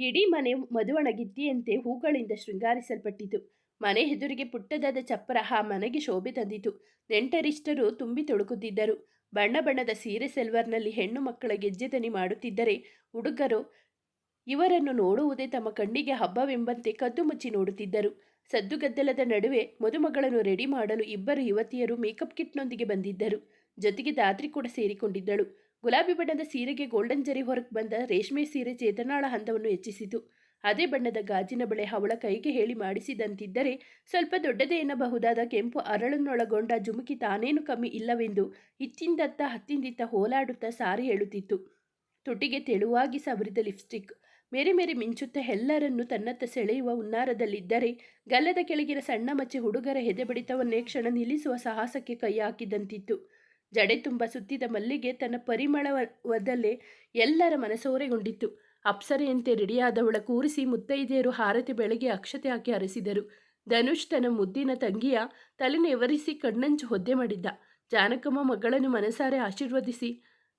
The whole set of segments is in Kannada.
ಇಡೀ ಮನೆ ಮದುವಣಗಿತ್ತಿಯಂತೆ ಹೂಗಳಿಂದ ಶೃಂಗಾರಿಸಲ್ಪಟ್ಟಿತು. ಮನೆ ಎದುರಿಗೆ ಪುಟ್ಟದಾದ ಚಪ್ಪರ ಆ ಮನೆಗೆ ಶೋಭೆ ತಂದಿತು. ನೆಂಟರಿಷ್ಟರು ತುಂಬಿ ತೊಳುಕುತ್ತಿದ್ದರು ಬಣ್ಣ ಬಣ್ಣದ ಸೀರೆ ಸೆಲ್ವರ್ನಲ್ಲಿ ಹೆಣ್ಣು ಮಕ್ಕಳ ಗೆಜ್ಜೆದನಿ ಮಾಡುತ್ತಿದ್ದರೆ ಹುಡುಗರು ಇವರನ್ನು ನೋಡುವುದೇ ತಮ್ಮ ಕಣ್ಣಿಗೆ ಹಬ್ಬವೆಂಬಂತೆ ಕದ್ದು ಮುಚ್ಚಿ ನೋಡುತ್ತಿದ್ದರು. ಸದ್ದುಗದ್ದಲದ ನಡುವೆ ಮದುಮಗಳನ್ನು ರೆಡಿ ಮಾಡಲು ಇಬ್ಬರು ಯುವತಿಯರು ಮೇಕಪ್ ಕಿಟ್ನೊಂದಿಗೆ ಬಂದಿದ್ದರು. ಜೊತೆಗೆ ದಾತ್ರಿ ಕೂಡ ಸೇರಿಕೊಂಡಿದ್ದಳು. ಗುಲಾಬಿ ಬಣ್ಣದ ಸೀರೆಗೆ ಗೋಲ್ಡನ್ ಜರಿ ಹೊರಗೆ ಬಂದ ರೇಷ್ಮೆ ಸೀರೆ ಚೇತನಾಳ ಹಂದವನ್ನು ಹೆಚ್ಚಿಸಿತು. ಅದೇ ಬಣ್ಣದ ಗಾಜಿನ ಬಳೆ ಅವಳ ಕೈಗೆ ಹೇಳಿ ಮಾಡಿಸಿದಂತಿದ್ದರೆ ಸ್ವಲ್ಪ ದೊಡ್ಡದೇ ಎನ್ನಬಹುದಾದ ಕೆಂಪು ಅರಳನ್ನೊಳಗೊಂಡ ಜುಮುಕಿ ತಾನೇನು ಕಮ್ಮಿ ಇಲ್ಲವೆಂದು ಇತ್ತಿಂದತ್ತ ಹತ್ತಿಂದಿತ್ತ ಹೋಲಾಡುತ್ತಾ ಸಾರಿ ಹೇಳುತ್ತಿತ್ತು. ತುಟಿಗೆ ತೆಳುವಾಗಿ ಸವರಿದ ಲಿಪ್ಸ್ಟಿಕ್, ಮೇರೆ ಮೇರೆ ಮಿಂಚುತ್ತಾ ಎಲ್ಲರನ್ನೂ ತನ್ನತ್ತ ಸೆಳೆಯುವ ಉನ್ನಾರದಲ್ಲಿದ್ದರೆ ಗಲ್ಲದ ಕೆಳಗಿನ ಸಣ್ಣ ಮಚ್ಚೆ ಹುಡುಗರ ಹೆದೆಬಡಿತವನ್ನೇ ಕ್ಷಣ ನಿಲ್ಲಿಸುವ ಸಾಹಸಕ್ಕೆ ಕೈ ಹಾಕಿದಂತಿತ್ತು. ಜಡೆ ತುಂಬ ಸುತ್ತಿದ ಮಲ್ಲಿಗೆ ತನ್ನ ಪರಿಮಳವದಲ್ಲೇ ಎಲ್ಲರ ಮನಸೋರೆಗೊಂಡಿತ್ತು ಅಪ್ಸರೆಯಂತೆ ರೆಡಿಯಾದವಳ ಕೂರಿಸಿ ಮುತ್ತೈದೆಯರು ಹಾರತಿ ಬೆಳಗ್ಗೆ ಅಕ್ಷತೆ ಹಾಕಿ ಹರಿಸಿದರು ಧನುಷ್ ತನ್ನ ಮುದ್ದಿನ ತಂಗಿಯ ತಲೆನೆವರಿಸಿ ಕಣ್ಣಂಚು ಹೊದ್ದೆ ಮಾಡಿದ್ದ. ಜಾನಕಮ್ಮ ಮಗಳನ್ನು ಮನಸಾರೆ ಆಶೀರ್ವದಿಸಿ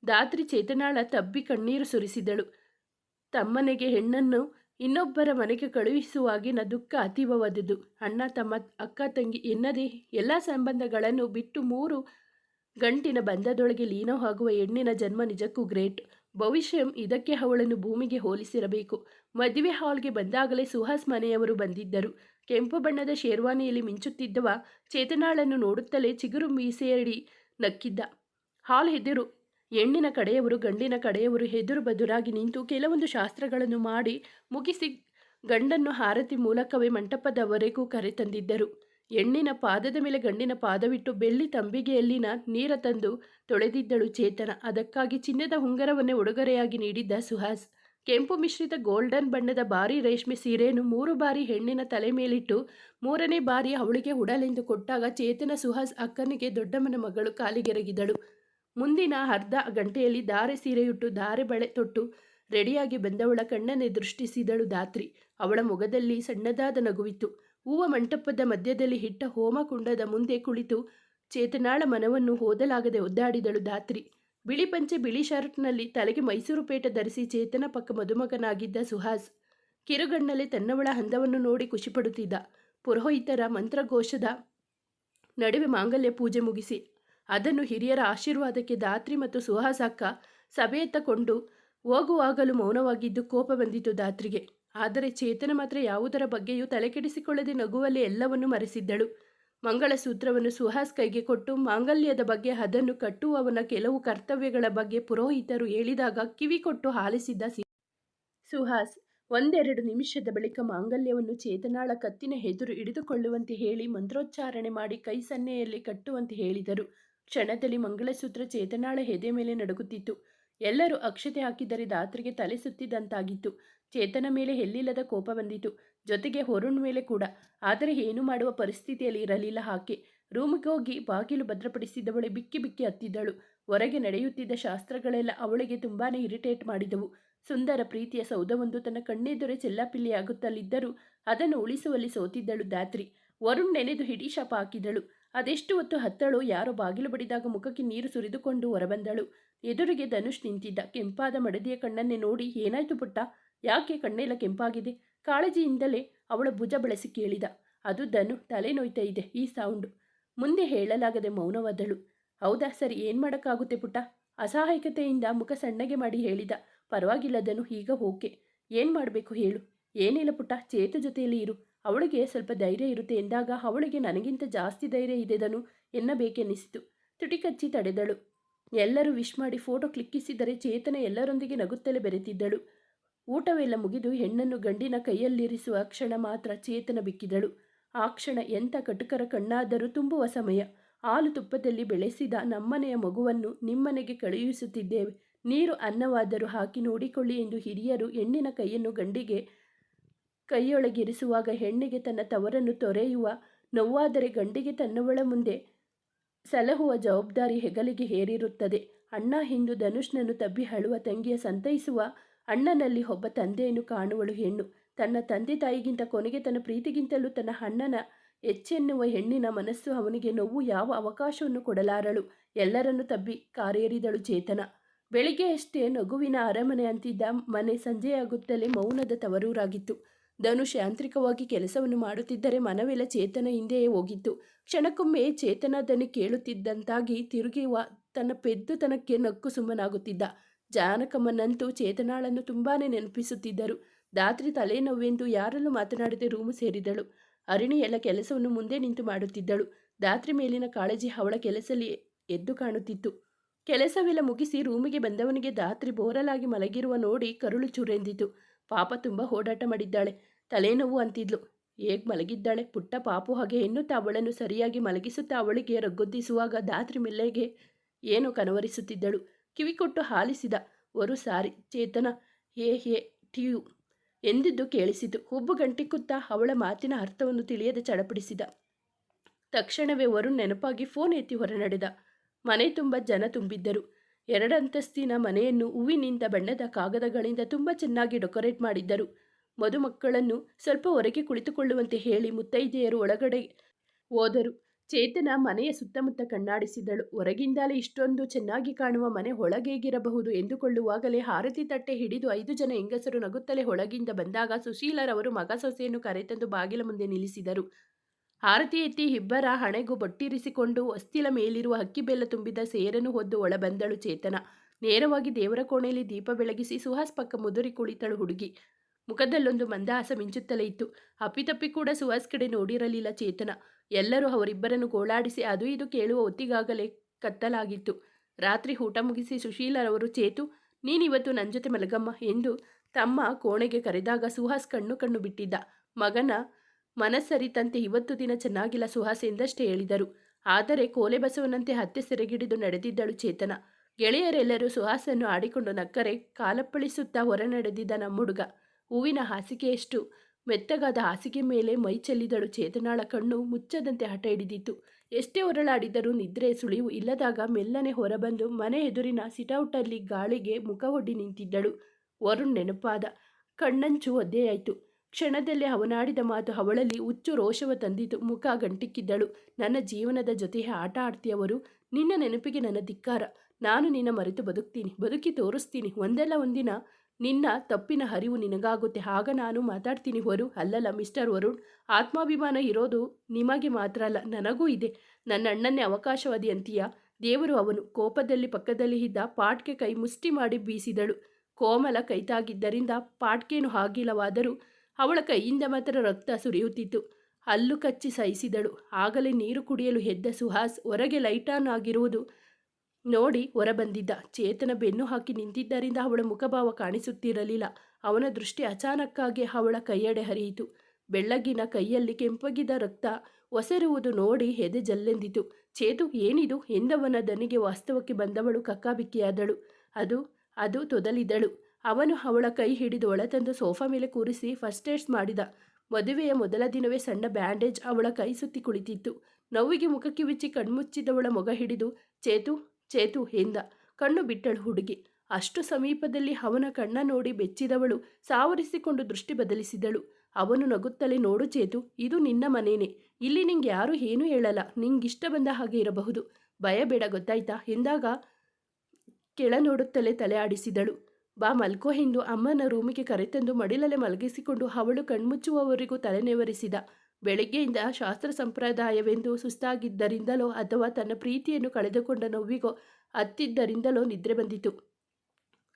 ದಾತ್ರಿ ಚೇತನಾಳ ತಬ್ಬಿ ಕಣ್ಣೀರು ಸುರಿಸಿದಳು. ತಮ್ಮನೆಗೆ ಹೆಣ್ಣನ್ನು ಇನ್ನೊಬ್ಬರ ಮನೆಗೆ ಕಳುಹಿಸುವಾಗಿನ ದುಃಖ ಅತೀವವಾದುದು ಅಣ್ಣ ತಮ್ಮ ಅಕ್ಕ ತಂಗಿ ಎನ್ನದೇ ಎಲ್ಲ ಸಂಬಂಧಗಳನ್ನು ಬಿಟ್ಟು ಮೂರು ಗಂಟಿನ ಬಂಧದೊಳಗೆ ಲೀನವಾಗುವ ಹೆಣ್ಣಿನ ಜನ್ಮ ನಿಜಕ್ಕೂ ಗ್ರೇಟ್. ಭವಿಷ್ಯಂ ಇದಕ್ಕೆ ಅವಳನ್ನು ಭೂಮಿಗೆ ಹೋಲಿಸಿರಬೇಕು. ಮದುವೆ ಹಾಲ್ಗೆ ಬಂದಾಗಲೇ ಸುಹಾಸ್ ಮನೆಯವರು ಬಂದಿದ್ದರು. ಕೆಂಪು ಬಣ್ಣದ ಶೇರ್ವಾನಿಯಲ್ಲಿ ಮಿಂಚುತ್ತಿದ್ದವ ಚೇತನಾಳನ್ನು ನೋಡುತ್ತಲೇ ಚಿಗುರು ಮೀಸೆಯಡಿ ನಕ್ಕಿದ್ದ. ಹಾಲ್ ಹೆದರು. ಹೆಣ್ಣಿನ ಕಡೆಯವರು ಗಂಡಿನ ಕಡೆಯವರು ಹೆದರು ಬದುರಾಗಿ ನಿಂತು ಕೆಲವೊಂದು ಶಾಸ್ತ್ರಗಳನ್ನು ಮಾಡಿ ಮುಗಿಸಿ ಗಂಡನ್ನು ಹಾರತಿ ಮೂಲಕವೇ ಮಂಟಪದವರೆಗೂ ಕರೆತಂದಿದ್ದರು. ಹೆಣ್ಣಿನ ಪಾದದ ಮೇಲೆ ಗಂಡಿನ ಪಾದವಿಟ್ಟು ಬೆಳ್ಳಿ ತಂಬಿಗೆಯಲ್ಲಿನ ನೀರ ತಂದು ತೊಳೆದಿದ್ದಳು ಚೇತನ. ಅದಕ್ಕಾಗಿ ಚಿನ್ನದ ಉಂಗರವನ್ನೇ ಉಡುಗೊರೆಯಾಗಿ ನೀಡಿದ್ದ ಸುಹಾಸ್. ಕೆಂಪು ಮಿಶ್ರಿತ ಗೋಲ್ಡನ್ ಬಣ್ಣದ ಭಾರಿ ರೇಷ್ಮೆ ಸೀರೆಯನ್ನು ಮೂರು ಬಾರಿ ಹೆಣ್ಣಿನ ತಲೆ ಮೇಲಿಟ್ಟು ಮೂರನೇ ಬಾರಿ ಅವಳಿಗೆ ಉಡಲೆಂದು ಕೊಟ್ಟಾಗ ಚೇತನ ಸುಹಾಸ್ ಅಕ್ಕನಿಗೆ ದೊಡ್ಡಮ್ಮನ ಮಗಳು ಕಾಲಿಗೆರಗಿದಳು. ಮುಂದಿನ ಅರ್ಧ ಗಂಟೆಯಲ್ಲಿ ಧಾರೆ ಸೀರೆಯುಟ್ಟು ಧಾರೆ ಬಳೆ ತೊಟ್ಟು ರೆಡಿಯಾಗಿ ಬಂದವಳ ಕಣ್ಣನ್ನೇ ದೃಷ್ಟಿಸಿದಳು ದಾತ್ರಿ ಅವಳ ಮುಖದಲ್ಲಿ ಸಣ್ಣದಾದ ನಗುವಿತ್ತು. ಹೂವ ಮಂಟಪದ ಮಧ್ಯದಲ್ಲಿ ಇಟ್ಟ ಹೋಮಕುಂಡದ ಮುಂದೆ ಕುಳಿತು ಚೇತನಾಳ ಮನವನ್ನು ಹೋದಲಾಗದೆ ಒದ್ದಾಡಿದಳು ಧಾತ್ರಿ. ಬಿಳಿ ಪಂಚೆ ಬಿಳಿ ಶರ್ಟ್ನಲ್ಲಿ ತಲೆಗೆ ಮೈಸೂರು ಪೇಟ ಧರಿಸಿ ಚೇತನ ಪಕ್ಕ ಮದುಮಗನಾಗಿದ್ದ ಸುಹಾಸ್ ಕಿರುಗಣ್ಣಲೆ ತನ್ನವಳ ಹಂದವನ್ನು ನೋಡಿ ಖುಷಿಪಡುತ್ತಿದ್ದ. ಪುರೋಹಿತರ ಮಂತ್ರಘೋಷದ ನಡುವೆ ಮಾಂಗಲ್ಯ ಪೂಜೆ ಮುಗಿಸಿ ಅದನ್ನು ಹಿರಿಯರ ಆಶೀರ್ವಾದಕ್ಕೆ ದಾತ್ರಿ ಮತ್ತು ಸುಹಾಸ್ ಅಕ್ಕ ಸಭೆಯತ್ತಕೊಂಡು ಹೋಗುವಾಗಲೂ ಮೌನವಾಗಿದ್ದು ಕೋಪ ಬಂದಿತು ದಾತ್ರಿಗೆ ಆದರೆ ಚೇತನ ಮಾತ್ರ ಯಾವುದರ ಬಗ್ಗೆಯೂ ತಲೆಕೆಡಿಸಿಕೊಳ್ಳದೆ ನಗುವಲ್ಲಿ ಎಲ್ಲವನ್ನೂ ಮರೆಸಿದ್ದಳು. ಮಂಗಳಸೂತ್ರವನ್ನು ಸುಹಾಸ್ ಕೈಗೆ ಕೊಟ್ಟು ಮಾಂಗಲ್ಯದ ಬಗ್ಗೆ ಅದನ್ನು ಕಟ್ಟುವವನ ಕೆಲವು ಕರ್ತವ್ಯಗಳ ಬಗ್ಗೆ ಪುರೋಹಿತರು ಹೇಳಿದಾಗ ಕಿವಿ ಕೊಟ್ಟು ಸುಹಾಸ್, ಒಂದೆರಡು ನಿಮಿಷದ ಬಳಿಕ ಮಾಂಗಲ್ಯವನ್ನು ಚೇತನಾಳ ಕತ್ತಿನ ಎದುರು ಹಿಡಿದುಕೊಳ್ಳುವಂತೆ ಹೇಳಿ ಮಂತ್ರೋಚ್ಚಾರಣೆ ಮಾಡಿ ಕೈ ಸನ್ನೆಯಲ್ಲಿ ಕಟ್ಟುವಂತೆ ಹೇಳಿದರು. ಕ್ಷಣದಲ್ಲಿ ಮಂಗಳಸೂತ್ರ ಚೇತನಾಳ ಎದೆ ಮೇಲೆ ನಡುಗುತ್ತಿತ್ತು. ಎಲ್ಲರೂ ಅಕ್ಷತೆ ಹಾಕಿದರೆ ದಾತ್ರಿಗೆ ತಲೆ ಸುತ್ತಿದಂತಾಗಿತ್ತು ಚೇತನ ಮೇಲೆ ಎಲ್ಲಿಲ್ಲದ ಕೋಪ ಬಂದಿತು. ಜೊತೆಗೆ ಹೊರುಣ್ ಮೇಲೆ ಕೂಡ. ಆದರೆ ಏನು ಮಾಡುವ ಪರಿಸ್ಥಿತಿಯಲ್ಲಿ ಇರಲಿಲ್ಲ ಹಾಕಿ ರೂಮಿಗೆ ಹೋಗಿ ಬಾಗಿಲು ಭದ್ರಪಡಿಸಿದವಳೆ ಬಿಕ್ಕಿ ಬಿಕ್ಕಿ ಹತ್ತಿದ್ದಳು. ಹೊರಗೆ ನಡೆಯುತ್ತಿದ್ದ ಶಾಸ್ತ್ರಗಳೆಲ್ಲ ಅವಳಿಗೆ ತುಂಬಾನೇ ಇರಿಟೇಟ್ ಮಾಡಿದವು. ಸುಂದರ ಪ್ರೀತಿಯ ಸೌಧವೊಂದು ತನ್ನ ಕಣ್ಣೆದುರೆ ಚೆಲ್ಲಾಪಿಲ್ಲಿಯಾಗುತ್ತಲಿದ್ದರೂ ಅದನ್ನು ಉಳಿಸುವಲ್ಲಿ ಸೋತಿದ್ದಳು ದಾತ್ರಿ ವರುಣ್ ನೆನೆದು ಹಿಡಿ ಶಾಪ ಹಾಕಿದಳು. ಅದೆಷ್ಟು ಹೊತ್ತು ಹತ್ತಳು ಯಾರೋ ಬಾಗಿಲು ಬಡಿದಾಗ ಮುಖಕ್ಕೆ ನೀರು ಸುರಿದುಕೊಂಡು ಹೊರಬಂದಳು. ಎದುರಿಗೆ ಧನುಷ್ ನಿಂತಿದ್ದ. ಕೆಂಪಾದ ಮಡದಿಯ ಕಣ್ಣನ್ನೇ ನೋಡಿ ಏನಾಯ್ತು ಪುಟ್ಟ? ಯಾಕೆ ಕಣ್ಣೆಲ್ಲ ಕೆಂಪಾಗಿದೆ? ಕಾಳಜಿಯಿಂದಲೇ ಅವಳ ಭುಜ ಬಳಸಿ ಕೇಳಿದ. ಅದು ದನು ತಲೆ ನೋಯ್ತಾ ಇದೆ ಈ ಸೌಂಡು. ಮುಂದೆ ಹೇಳಲಾಗದೆ ಮೌನವಾದಳು. ಹೌದಾ ಸರಿ, ಏನು ಮಾಡೋಕ್ಕಾಗುತ್ತೆ ಪುಟ್ಟ? ಅಸಹಾಯಕತೆಯಿಂದ ಮುಖ ಸಣ್ಣಗೆ ಮಾಡಿ ಹೇಳಿದ. ಪರವಾಗಿಲ್ಲದನು ಈಗ ಓಕೆ. ಏನು ಮಾಡಬೇಕು ಹೇಳು. ಏನಿಲ್ಲ ಪುಟ್ಟ, ಚೇತ ಜೊತೆಯಲ್ಲಿ ಇರು. ಅವಳಿಗೆ ಸ್ವಲ್ಪ ಧೈರ್ಯ ಇರುತ್ತೆ ಎಂದಾಗ ಅವಳಿಗೆ ನನಗಿಂತ ಜಾಸ್ತಿ ಧೈರ್ಯ ಇದೆದನು ಎನ್ನಬೇಕೆನಿಸಿತು. ಎನ್ನಬೇಕೆನ್ನಿಸಿತು ತುಟಿ ಕಚ್ಚಿ ತಡೆದಳು. ಎಲ್ಲರೂ ವಿಶ್ ಮಾಡಿ ಫೋಟೋ ಕ್ಲಿಕ್ಕಿಸಿದರೆ ಚೇತನ ಎಲ್ಲರೊಂದಿಗೆ ನಗುತ್ತಲೇ ಬೆರೆತಿದ್ದಳು. ಊಟವೆಲ್ಲ ಮುಗಿದು ಹೆಣ್ಣನ್ನು ಗಂಡಿನ ಕೈಯಲ್ಲಿರಿಸುವ ಕ್ಷಣ ಮಾತ್ರ ಚೇತನ ಬಿಕ್ಕಿದಳು. ಆ ಕ್ಷಣ ಎಂಥ ಕಟುಕರ ಕಣ್ಣಾದರೂ ತುಂಬುವ ಸಮಯ. ಹಾಲು ತುಪ್ಪದಲ್ಲಿ ಬೆಳೆಸಿದ ನಮ್ಮನೆಯ ಮಗುವನ್ನು ನಿಮ್ಮನೆಗೆ ಕಳುಹಿಸುತ್ತಿದ್ದೇವೆ. ನೀರು ಅನ್ನವಾದರೂ ಹಾಕಿ ನೋಡಿಕೊಳ್ಳಿ ಎಂದು ಹಿರಿಯರು ಹೆಣ್ಣಿನ ಕೈಯನ್ನು ಗಂಡಿಗೆ ಕೈಯೊಳಗಿರಿಸುವಾಗ ಹೆಣ್ಣಿಗೆ ತನ್ನ ತವರನ್ನು ತೊರೆಯುವ ನೋವಾದರೆ ಗಂಡಿಗೆ ತನ್ನವಳ ಮುಂದೆ ಸಲಹುವ ಜವಾಬ್ದಾರಿ ಹೆಗಲಿಗೆ ಹೇರಿರುತ್ತದೆ. ಅಣ್ಣ ಹಿಂದು ಧನುಷ್ನನ್ನು ತಬ್ಬಿ ಹಳುವ ತಂಗಿಯ ಸಂತೈಸುವ ಅಣ್ಣನಲ್ಲಿ ಒಬ್ಬ ತಂದೆಯನ್ನು ಕಾಣುವಳು ಹೆಣ್ಣು. ತನ್ನ ತಂದೆ ತಾಯಿಗಿಂತ ಕೊನೆಗೆ ತನ್ನ ಪ್ರೀತಿಗಿಂತಲೂ ತನ್ನ ಅಣ್ಣನ ಹೆಚ್ಚೆನ್ನುವ ಹೆಣ್ಣಿನ ಮನಸ್ಸು ಅವನಿಗೆ ನೋವು ಯಾವ ಅವಕಾಶವನ್ನು ಕೊಡಲಾರಳು. ಎಲ್ಲರನ್ನು ತಬ್ಬಿ ಕಾರೇರಿದಳು ಚೇತನ. ಬೆಳಿಗ್ಗೆಯಷ್ಟೇ ನಗುವಿನ ಅರಮನೆ ಅಂತಿದ್ದ ಮನೆ ಸಂಜೆಯಾಗುತ್ತಲೇ ಮೌನದ ತವರೂರಾಗಿತ್ತು. ಧನುಷ್ ಯಾಂತ್ರಿಕವಾಗಿ ಕೆಲಸವನ್ನು ಮಾಡುತ್ತಿದ್ದರೆ ಮನವೆಲ್ಲ ಚೇತನ ಹಿಂದೆಯೇ ಹೋಗಿತ್ತು. ಕ್ಷಣಕ್ಕೊಮ್ಮೆ ಚೇತನ ದನಿ ಕೇಳುತ್ತಿದ್ದಂತಾಗಿ ತಿರುಗಿ ತನ್ನ ಪೆದ್ದುತನಕ್ಕೆ ನಕ್ಕು ಸುಮ್ಮನಾಗುತ್ತಿದ್ದ. ಜಾನಕಮ್ಮನಂತೂ ಚೇತನಾಳನ್ನು ತುಂಬಾನೇ ನೆನಪಿಸುತ್ತಿದ್ದರು. ದಾತ್ರಿ ತಲೆನೋವೆಂದು ಯಾರಲ್ಲೂ ಮಾತನಾಡದೆ ರೂಮು ಸೇರಿದಳು. ಅರಿಣಿ ಎಲ್ಲ ಕೆಲಸವನ್ನು ಮುಂದೆ ನಿಂತು ಮಾಡುತ್ತಿದ್ದಳು. ದಾತ್ರಿ ಮೇಲಿನ ಕಾಳಜಿ ಅವಳ ಕೆಲಸದಲ್ಲಿ ಎದ್ದು ಕಾಣುತ್ತಿತ್ತು. ಕೆಲಸವೆಲ್ಲ ಮುಗಿಸಿ ರೂಮಿಗೆ ಬಂದವನಿಗೆ ದಾತ್ರಿ ಬೋರಲಾಗಿ ಮಲಗಿರುವ ನೋಡಿ ಕರುಳು ಚುರೆಂದಿತು. ಪಾಪ ತುಂಬ ಓಡಾಟ ಮಾಡಿದ್ದಾಳೆ. ತಲೆನೋವು ಅಂತಿದ್ಲು. ಹೇಗೆ ಮಲಗಿದ್ದಾಳೆ? ಪುಟ್ಟ ಪಾಪು ಹಾಗೆ ಎನ್ನುತ್ತಾ ಅವಳನ್ನು ಸರಿಯಾಗಿ ಮಲಗಿಸುತ್ತಾ ಅವಳಿಗೆ ರಗ್ಗೊದ್ದಿಸುವಾಗ ದಾತ್ರಿ ಮೆಲ್ಲೆಗೆ ಏನು ಕನವರಿಸುತ್ತಿದ್ದಳು. ಕಿವಿ ಕೊಟ್ಟು ಹಾಲಿಸಿದ ಒರು ಸಾರಿ, ಚೇತನ, ಹೇ ಹೇ ಟಿಯು ಎಂದಿದ್ದು ಕೇಳಿಸಿತು. ಹುಬ್ಬು ಗಂಟಿಕ್ಕುತ್ತಾ ಅವಳ ಮಾತಿನ ಅರ್ಥವನ್ನು ತಿಳಿಯದೆ ಚಡಪಡಿಸಿದ. ತಕ್ಷಣವೇ ವರುಣ್ ನೆನಪಾಗಿ ಫೋನ್ ಎತ್ತಿ ಹೊರನಡೆದ. ಮನೆ ತುಂಬ ಜನ ತುಂಬಿದ್ದರು. ಎರಡಂತಸ್ತಿನ ಮನೆಯನ್ನು ಹೂವಿನಿಂದ ಬಣ್ಣದ ಕಾಗದಗಳಿಂದ ತುಂಬ ಚೆನ್ನಾಗಿ ಡೆಕೋರೇಟ್ ಮಾಡಿದ್ದರು. ಮದುಮಕ್ಕಳನ್ನು ಸ್ವಲ್ಪ ಹೊರಗೆ ಕುಳಿತುಕೊಳ್ಳುವಂತೆ ಹೇಳಿ ಮುತ್ತೈದೆಯರು ಒಳಗಡೆ ಹೋದರು. ಚೇತನ ಮನೆಯ ಸುತ್ತಮುತ್ತ ಕಣ್ಣಾಡಿಸಿದಳು. ಹೊರಗಿಂದಲೇ ಇಷ್ಟೊಂದು ಚೆನ್ನಾಗಿ ಕಾಣುವ ಮನೆ ಒಳಗೇಗಿರಬಹುದು ಎಂದುಕೊಳ್ಳುವಾಗಲೇ ಹಾರತಿ ತಟ್ಟೆ ಹಿಡಿದು ಐದು ಜನ ಹೆಂಗಸರು ನಗುತ್ತಲೇ ಒಳಗಿಂದ ಬಂದಾಗ ಸುಶೀಲರವರು ಮಗ ಸೊಸೆಯನ್ನು ಕರೆತಂದು ಬಾಗಿಲ ಮುಂದೆ ನಿಲ್ಲಿಸಿದರು. ಹಾರತಿ ಎತ್ತಿ ಇಬ್ಬರ ಹಣೆಗೂ ಬೊಟ್ಟಿರಿಸಿಕೊಂಡು ಅಸ್ಥಿಲ ಮೇಲಿರುವ ಅಕ್ಕಿ ಬೆಲ್ಲ ತುಂಬಿದ ಸೇರನ್ನು ಹೊದ್ದು ಒಳಬಂದಳು ಚೇತನ. ನೇರವಾಗಿ ದೇವರ ಕೋಣೆಯಲ್ಲಿ ದೀಪ ಬೆಳಗಿಸಿ ಸುಹಾಸ್ ಪಕ್ಕ ಮುದುರಿ ಕುಳಿತಳು ಹುಡುಗಿ. ಮುಖದಲ್ಲೊಂದು ಮಂದಹಾಸ ಮಿಂಚುತ್ತಲೇ ಇತ್ತು. ಅಪ್ಪಿತಪ್ಪಿ ಕೂಡ ಸುಹಾಸ್ ಕಡೆ ನೋಡಿರಲಿಲ್ಲ ಚೇತನ. ಎಲ್ಲರೂ ಅವರಿಬ್ಬರನ್ನು ಗೋಳಾಡಿಸಿ ಅದು ಇದು ಕೇಳುವ ಹೊತ್ತಿಗಾಗಲೇ ಕತ್ತಲಾಗಿತ್ತು. ರಾತ್ರಿ ಊಟ ಮುಗಿಸಿ ಸುಶೀಲರವರು, ಚೇತು, ನೀನಿವತ್ತು ನನ್ನ ಜೊತೆ ಮಲಗಮ್ಮ ಎಂದು ತಮ್ಮ ಕೋಣೆಗೆ ಕರೆದಾಗ ಸುಹಾಸ್ ಕಣ್ಣು ಕಣ್ಣು ಬಿಟ್ಟಿದ್ದ. ಮಗನ ಮನಸ್ಸರಿತಂತೆ ಇವತ್ತು ದಿನ ಚೆನ್ನಾಗಿಲ್ಲ ಸುಹಾಸ್ ಎಂದಷ್ಟೇ ಹೇಳಿದರು. ಆದರೆ ಕೋಲೆ ಬಸವನಂತೆ ಹತ್ತೆ ಸೆರೆಗಿಡಿದು ನಡೆದಿದ್ದಳು ಚೇತನ. ಗೆಳೆಯರೆಲ್ಲರೂ ಸುಹಾಸನ್ನು ಆಡಿಕೊಂಡು ನಕ್ಕರೆ ಕಾಲಪ್ಪಳಿಸುತ್ತಾ ಹೊರ ನಡೆದಿದ್ದ ನಮ್ಮ ಹುಡುಗ. ಹೂವಿನ ಹಾಸಿಗೆಯಷ್ಟು ಮೆತ್ತಗಾದ ಹಾಸಿಗೆ ಮೇಲೆ ಮೈ ಚೆಲ್ಲಿದಳು ಚೇತನಾಳ ಕಣ್ಣು ಮುಚ್ಚದಂತೆ ಹಠ ಹಿಡಿದಿತ್ತು. ಎಷ್ಟೇ ಹೊರಳಾಡಿದರೂ ನಿದ್ರೆ ಸುಳಿವು ಇಲ್ಲದಾಗ ಮೆಲ್ಲನೆ ಹೊರಬಂದು ಮನೆ ಎದುರಿನ ಸಿಟೌಟಲ್ಲಿ ಗಾಳಿಗೆ ಮುಖ ನಿಂತಿದ್ದಳು. ವರುಣ್ ನೆನಪಾದ. ಕಣ್ಣಂಚು ಒದ್ದೆಯಾಯಿತು. ಕ್ಷಣದಲ್ಲಿ ಅವನಾಡಿದ ಮಾತು ಅವಳಲ್ಲಿ ಹುಚ್ಚು ರೋಷವ ತಂದಿತು. ಮುಖ ಗಂಟಿಕ್ಕಿದ್ದಳು. ನನ್ನ ಜೀವನದ ಜೊತೆ ಆಟ ಆಡ್ತಿಯವರು, ನಿನ್ನ ನೆನಪಿಗೆ ನನ್ನ ಧಿಕ್ಕಾರ. ನಾನು ನಿನ್ನ ಮರೆತು ಬದುಕ್ತೀನಿ. ಬದುಕಿ ತೋರಿಸ್ತೀನಿ. ಒಂದಲ್ಲ ಒಂದಿನ ನಿನ್ನ ತಪ್ಪಿನ ಹರಿವು ನಿನಗಾಗುತ್ತೆ. ಆಗ ನಾನು ಮಾತಾಡ್ತೀನಿ ವರು ಅಲ್ಲಲ್ಲ, ಮಿಸ್ಟರ್ ವರುಣ್. ಆತ್ಮಾಭಿಮಾನ ಇರೋದು ನಿಮಗೆ ಮಾತ್ರ ಅಲ್ಲ, ನನಗೂ ಇದೆ. ನನ್ನ ಅಣ್ಣನೇ ಅವಕಾಶವಾದಿ ಅಂತೀಯ? ದೇವರು ಅವನು ಕೋಪದಲ್ಲಿ ಪಕ್ಕದಲ್ಲಿ ಇದ್ದ ಪಾಟ್ಗೆ ಕೈ ಮುಷ್ಟಿ ಮಾಡಿ ಬೀಸಿದಳು. ಕೋಮಲ ಕೈತಾಗಿದ್ದರಿಂದ ಪಾಟ್ಕೇನು ಆಗಿಲ್ಲವಾದರೂ ಅವಳ ಕೈಯಿಂದ ಮಾತ್ರ ರಕ್ತ ಸುರಿಯುತ್ತಿತ್ತು. ಹಲ್ಲು ಕಚ್ಚಿ ಸಹಿಸಿದಳು. ಆಗಲೇ ನೀರು ಕುಡಿಯಲು ಹೆದ್ದ ಸುಹಾಸ್ ಹೊರಗೆ ಲೈಟ್ ಆನ್ ಆಗಿರುವುದು ನೋಡಿ ಹೊರಬಂದಿದ್ದ. ಚೇತನ ಬೆನ್ನು ಹಾಕಿ ನಿಂತಿದ್ದರಿಂದ ಅವಳ ಮುಖಭಾವ ಕಾಣಿಸುತ್ತಿರಲಿಲ್ಲ. ಅವನ ದೃಷ್ಟಿ ಅಚಾನಕ್ಕಾಗಿ ಅವಳ ಕೈಯಡೆ ಹರಿಯಿತು. ಬೆಳ್ಳಗಿನ ಕೈಯಲ್ಲಿ ಕೆಂಪಗಿದ ರಕ್ತ ಒಸರುವುದು ನೋಡಿ ಎದೆ ಜಲ್ಲೆಂದಿತು. ಚೇತು, ಏನಿದು? ಎಂದವನ ದನಿಗೆ ವಾಸ್ತವಕ್ಕೆ ಬಂದವಳು ಕಕ್ಕಾಬಿಕ್ಕಿಯಾದಳು. ಅದು ಅದು ತೊದಲಿದಳು. ಅವನು ಅವಳ ಕೈ ಹಿಡಿದು ಒಳತಂದು ಸೋಫಾ ಮೇಲೆ ಕೂರಿಸಿ ಫಸ್ಟ್ ಏಡ್ಸ್ ಮಾಡಿದ. ಮದುವೆಯ ಮೊದಲ ದಿನವೇ ಸಣ್ಣ ಬ್ಯಾಂಡೇಜ್ ಅವಳ ಕೈ ಸುತ್ತಿ ಕುಳಿತಿತ್ತು. ನೋವಿಗೆ ಮುಖಕ್ಕೆ ಬಿಚ್ಚಿ ಕಣ್ಮುಚ್ಚಿದವಳ ಮೊಗ ಹಿಡಿದು, ಚೇತು ಚೇತು ಎಂದ ಕಣ್ಣು ಬಿಟ್ಟಳು ಹುಡುಗಿ. ಅಷ್ಟು ಸಮೀಪದಲ್ಲಿ ಅವನ ಕಣ್ಣ ನೋಡಿ ಬೆಚ್ಚಿದವಳು ಸಾವರಿಸಿಕೊಂಡು ದೃಷ್ಟಿ ಬದಲಿಸಿದಳು. ಅವನು ನಗುತ್ತಲೇ, ನೋಡು ಚೇತು, ಇದು ನಿನ್ನ ಮನೇನೆ. ಇಲ್ಲಿ ನಿಂಗೆ ಯಾರೂ ಏನೂ ಹೇಳಲ್ಲ. ನಿಂಗಿಷ್ಟ ಬಂದ ಹಾಗೆ ಇರಬಹುದು. ಭಯ ಬೇಡ, ಗೊತ್ತಾಯ್ತಾ? ಎಂದಾಗ ಕೆಳ ನೋಡುತ್ತಲೇ ತಲೆ ಆಡಿಸಿದಳು. ಬಾ, ಮಲ್ಕೋ ಎಂದು ಅಮ್ಮನ ರೂಮಿಗೆ ಕರೆತಂದು ಮಡಿಲಲ್ಲೇ ಮಲಗಿಸಿಕೊಂಡು ಅವಳು ತಲೆ ತಲೆನೆವರಿಸಿದ. ಬೆಳಗ್ಗೆಯಿಂದ ಶಾಸ್ತ್ರ ಸಂಪ್ರದಾಯವೆಂದು ಸುಸ್ತಾಗಿದ್ದರಿಂದಲೋ ಅಥವಾ ತನ್ನ ಪ್ರೀತಿಯನ್ನು ಕಳೆದುಕೊಂಡ ನೋವಿಗೋ ಹತ್ತಿದ್ದರಿಂದಲೋ ನಿದ್ರೆ ಬಂದಿತು.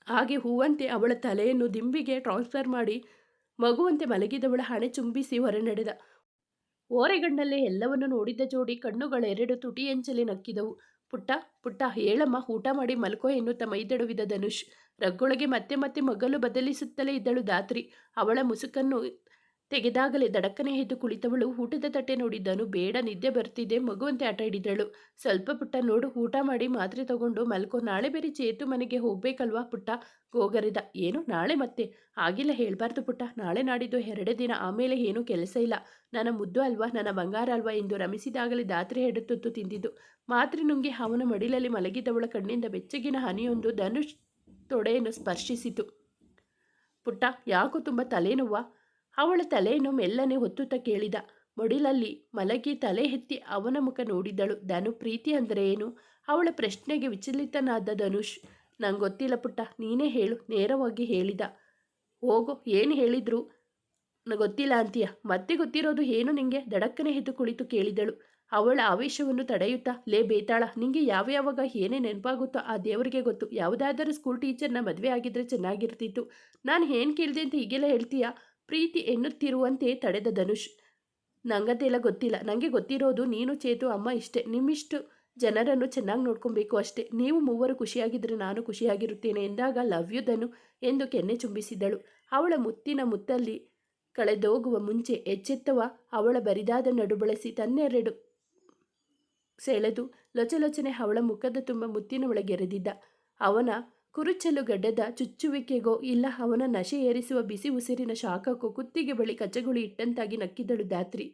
ಹಾಗೆ ಹೂವಂತೆ ಅವಳ ತಲೆಯನ್ನು ದಿಂಬಿಗೆ ಟ್ರಾನ್ಸ್ಫರ್ ಮಾಡಿ ಮಗುವಂತೆ ಮಲಗಿದವಳ ಹಣೆ ಚುಂಬಿಸಿ ಹೊರನಡೆದ ಓರೆಗಣ್ಣಲ್ಲೇ ಎಲ್ಲವನ್ನು ನೋಡಿದ್ದ ಜೋಡಿ ಕಣ್ಣುಗಳೆರಡು ತುಟಿಯಂಚಲಿ ನಕ್ಕಿದವು. ಪುಟ್ಟ ಪುಟ್ಟ, ಹೇಳಮ್ಮ, ಊಟ ಮಾಡಿ ಮಲ್ಕೋ ಎನ್ನುತ್ತ ಮೈದಡುವಿದ ಧನುಷ್. ರಗ್ಗೊಳಗೆ ಮತ್ತೆ ಮತ್ತೆ ಮಗಲು ಬದಲಿಸುತ್ತಲೇ ಇದ್ದಳು ದಾತ್ರಿ ಅವಳ ಮುಸುಕನ್ನು ತೆಗೆದಾಗಲೇ ದಡಕ್ಕನೆ ಎದ್ದು ಕುಳಿತವಳು. ಊಟದ ತಟ್ಟೆ ನೋಡಿದ್ದನು. ಬೇಡ, ನಿದ್ದೆ ಬರ್ತಿದೆ. ಮಗುವಂತೆ ಆಟ ಹಿಡಿದಳು. ಸ್ವಲ್ಪ ಪುಟ್ಟ ನೋಡು. ಊಟ ಮಾಡಿ ಮಾತ್ರೆ ತಗೊಂಡು ಮಲ್ಕೋ. ನಾಳೆ ಬೇರೆ ಚೇತು ಮನೆಗೆ ಹೋಗ್ಬೇಕಲ್ವಾ ಪುಟ್ಟ? ಗೋಗರಿದ. ಏನು? ನಾಳೆ ಮತ್ತೆ? ಆಗಿಲ್ಲ ಹೇಳಬಾರ್ದು ಪುಟ್ಟ. ನಾಳೆ ನಾಡಿದ್ದು ಎರಡೇ ದಿನ. ಆಮೇಲೆ ಏನೂ ಕೆಲಸ ಇಲ್ಲ. ನನ್ನ ಮುದ್ದು ಅಲ್ವಾ? ನನ್ನ ಬಂಗಾರ ಅಲ್ವಾ? ಎಂದು ರಮಿಸಿದಾಗಲೇ ದಾತ್ರಿ ಹೆಡುತ್ತುತ್ತು ತಿಂದಿದ್ದು. ಮಾತ್ರೆ ನುಂಗಿ ಅವನ ಮಡಿಲಲ್ಲಿ ಮಲಗಿದವಳ ಕಣ್ಣಿಂದ ಬೆಚ್ಚಗಿನ ಹನಿಯೊಂದು ಧನುಷ್ ತೊಡೆಯನ್ನು ಸ್ಪರ್ಶಿಸಿತು. ಪುಟ್ಟ, ಯಾಕೋ ತುಂಬ ತಲೆನೋವಾ? ಅವಳ ತಲೆಯನ್ನು ಮೆಲ್ಲನೆ ಹೊತ್ತುತ್ತ ಕೇಳಿದ. ಮಡಿಲಲ್ಲಿ ಮಲಗಿ ತಲೆ ಎತ್ತಿ ಅವನ ಮುಖ ನೋಡಿದಳು. ಧನು, ಪ್ರೀತಿ ಅಂದರೆ ಏನು? ಅವಳ ಪ್ರಶ್ನೆಗೆ ವಿಚಲಿತನಾದ ಧನುಷ್ ನಂಗೆ ಗೊತ್ತಿಲ್ಲ ಪುಟ್ಟ, ನೀನೇ ಹೇಳು. ನೇರವಾಗಿ ಹೇಳಿದ. ಹೋಗೋ, ಏನು ಹೇಳಿದ್ರು? ಗೊತ್ತಿಲ್ಲ ಅಂತೀಯ? ಮತ್ತೆ ಗೊತ್ತಿರೋದು ಏನು ನಿಂಗೆ? ದಡಕ್ಕನೆ ಎದ್ದು ಕುಳಿತು ಕೇಳಿದಳು. ಅವಳ ಆವೇಶವನ್ನು ತಡೆಯುತ್ತಾ, ಲೇ ಬೇತಾಳ, ನಿಂಗೆ ಯಾವ ಯಾವಾಗ ಏನೇ ನೆನಪಾಗುತ್ತೋ ಆ ದೇವರಿಗೆ ಗೊತ್ತು. ಯಾವುದಾದರೂ ಸ್ಕೂಲ್ ಟೀಚರ್ನ ಮದುವೆ ಆಗಿದ್ರೆ ಚೆನ್ನಾಗಿರ್ತಿತ್ತು. ನಾನು ಏನು ಕೇಳಿದೆ ಅಂತ ಈಗೆಲ್ಲ ಹೇಳ್ತೀಯಾ? ಪ್ರೀತಿ ಎನ್ನುತ್ತಿರುವಂತೆ ತಡೆದ ಧನುಷ್. ನಂಗದೆಲ್ಲ ಗೊತ್ತಿಲ್ಲ. ನನಗೆ ಗೊತ್ತಿರೋದು ನೀನು, ಚೇತು, ಅಮ್ಮ ಇಷ್ಟೇ. ನಿಮ್ಮಿಷ್ಟು ಜನರನ್ನು ಚೆನ್ನಾಗಿ ನೋಡ್ಕೊಬೇಕು ಅಷ್ಟೇ. ನೀವು ಮೂವರು ಖುಷಿಯಾಗಿದ್ದರೆ ನಾನು ಖುಷಿಯಾಗಿರುತ್ತೇನೆ ಎಂದಾಗ ಲವ್ ಯು, ಧನು ಎಂದು ಕೆನ್ನೆ ಚುಂಬಿಸಿದಳು ಅವಳ ಮುತ್ತಿನ ಮುತ್ತಲ್ಲಿ ಕಳೆದೋಗುವ ಮುಂಚೆ ಎಚ್ಚೆತ್ತವ ಅವಳ ಬರಿದಾದ ನಡು ಬಳಸಿ ತನ್ನೆರಡು ಸೆಳೆದು ಲೊಚಲೊಚನೆ ಅವಳ ಮುಖದ ತುಂಬ ಮುತ್ತಿನ ಒಳಗೆರೆದಿದ್ದ ಅವನ ಕುರುಚಲು ಗಡ್ಡದ ಚುಚ್ಚುವಿಕೆಗೋ ಇಲ್ಲ ಅವನ ನಶೆ ಏರಿಸುವ ಬಿಸಿ ಉಸಿರಿನ ಶಾಖಕ್ಕೋ ಕುತ್ತಿಗೆ ಬಳಿ ಕಚ್ಚಗುಳಿ ಇಟ್ಟಂತಾಗಿ ನಕ್ಕಿದಳು ದಾತ್ರಿ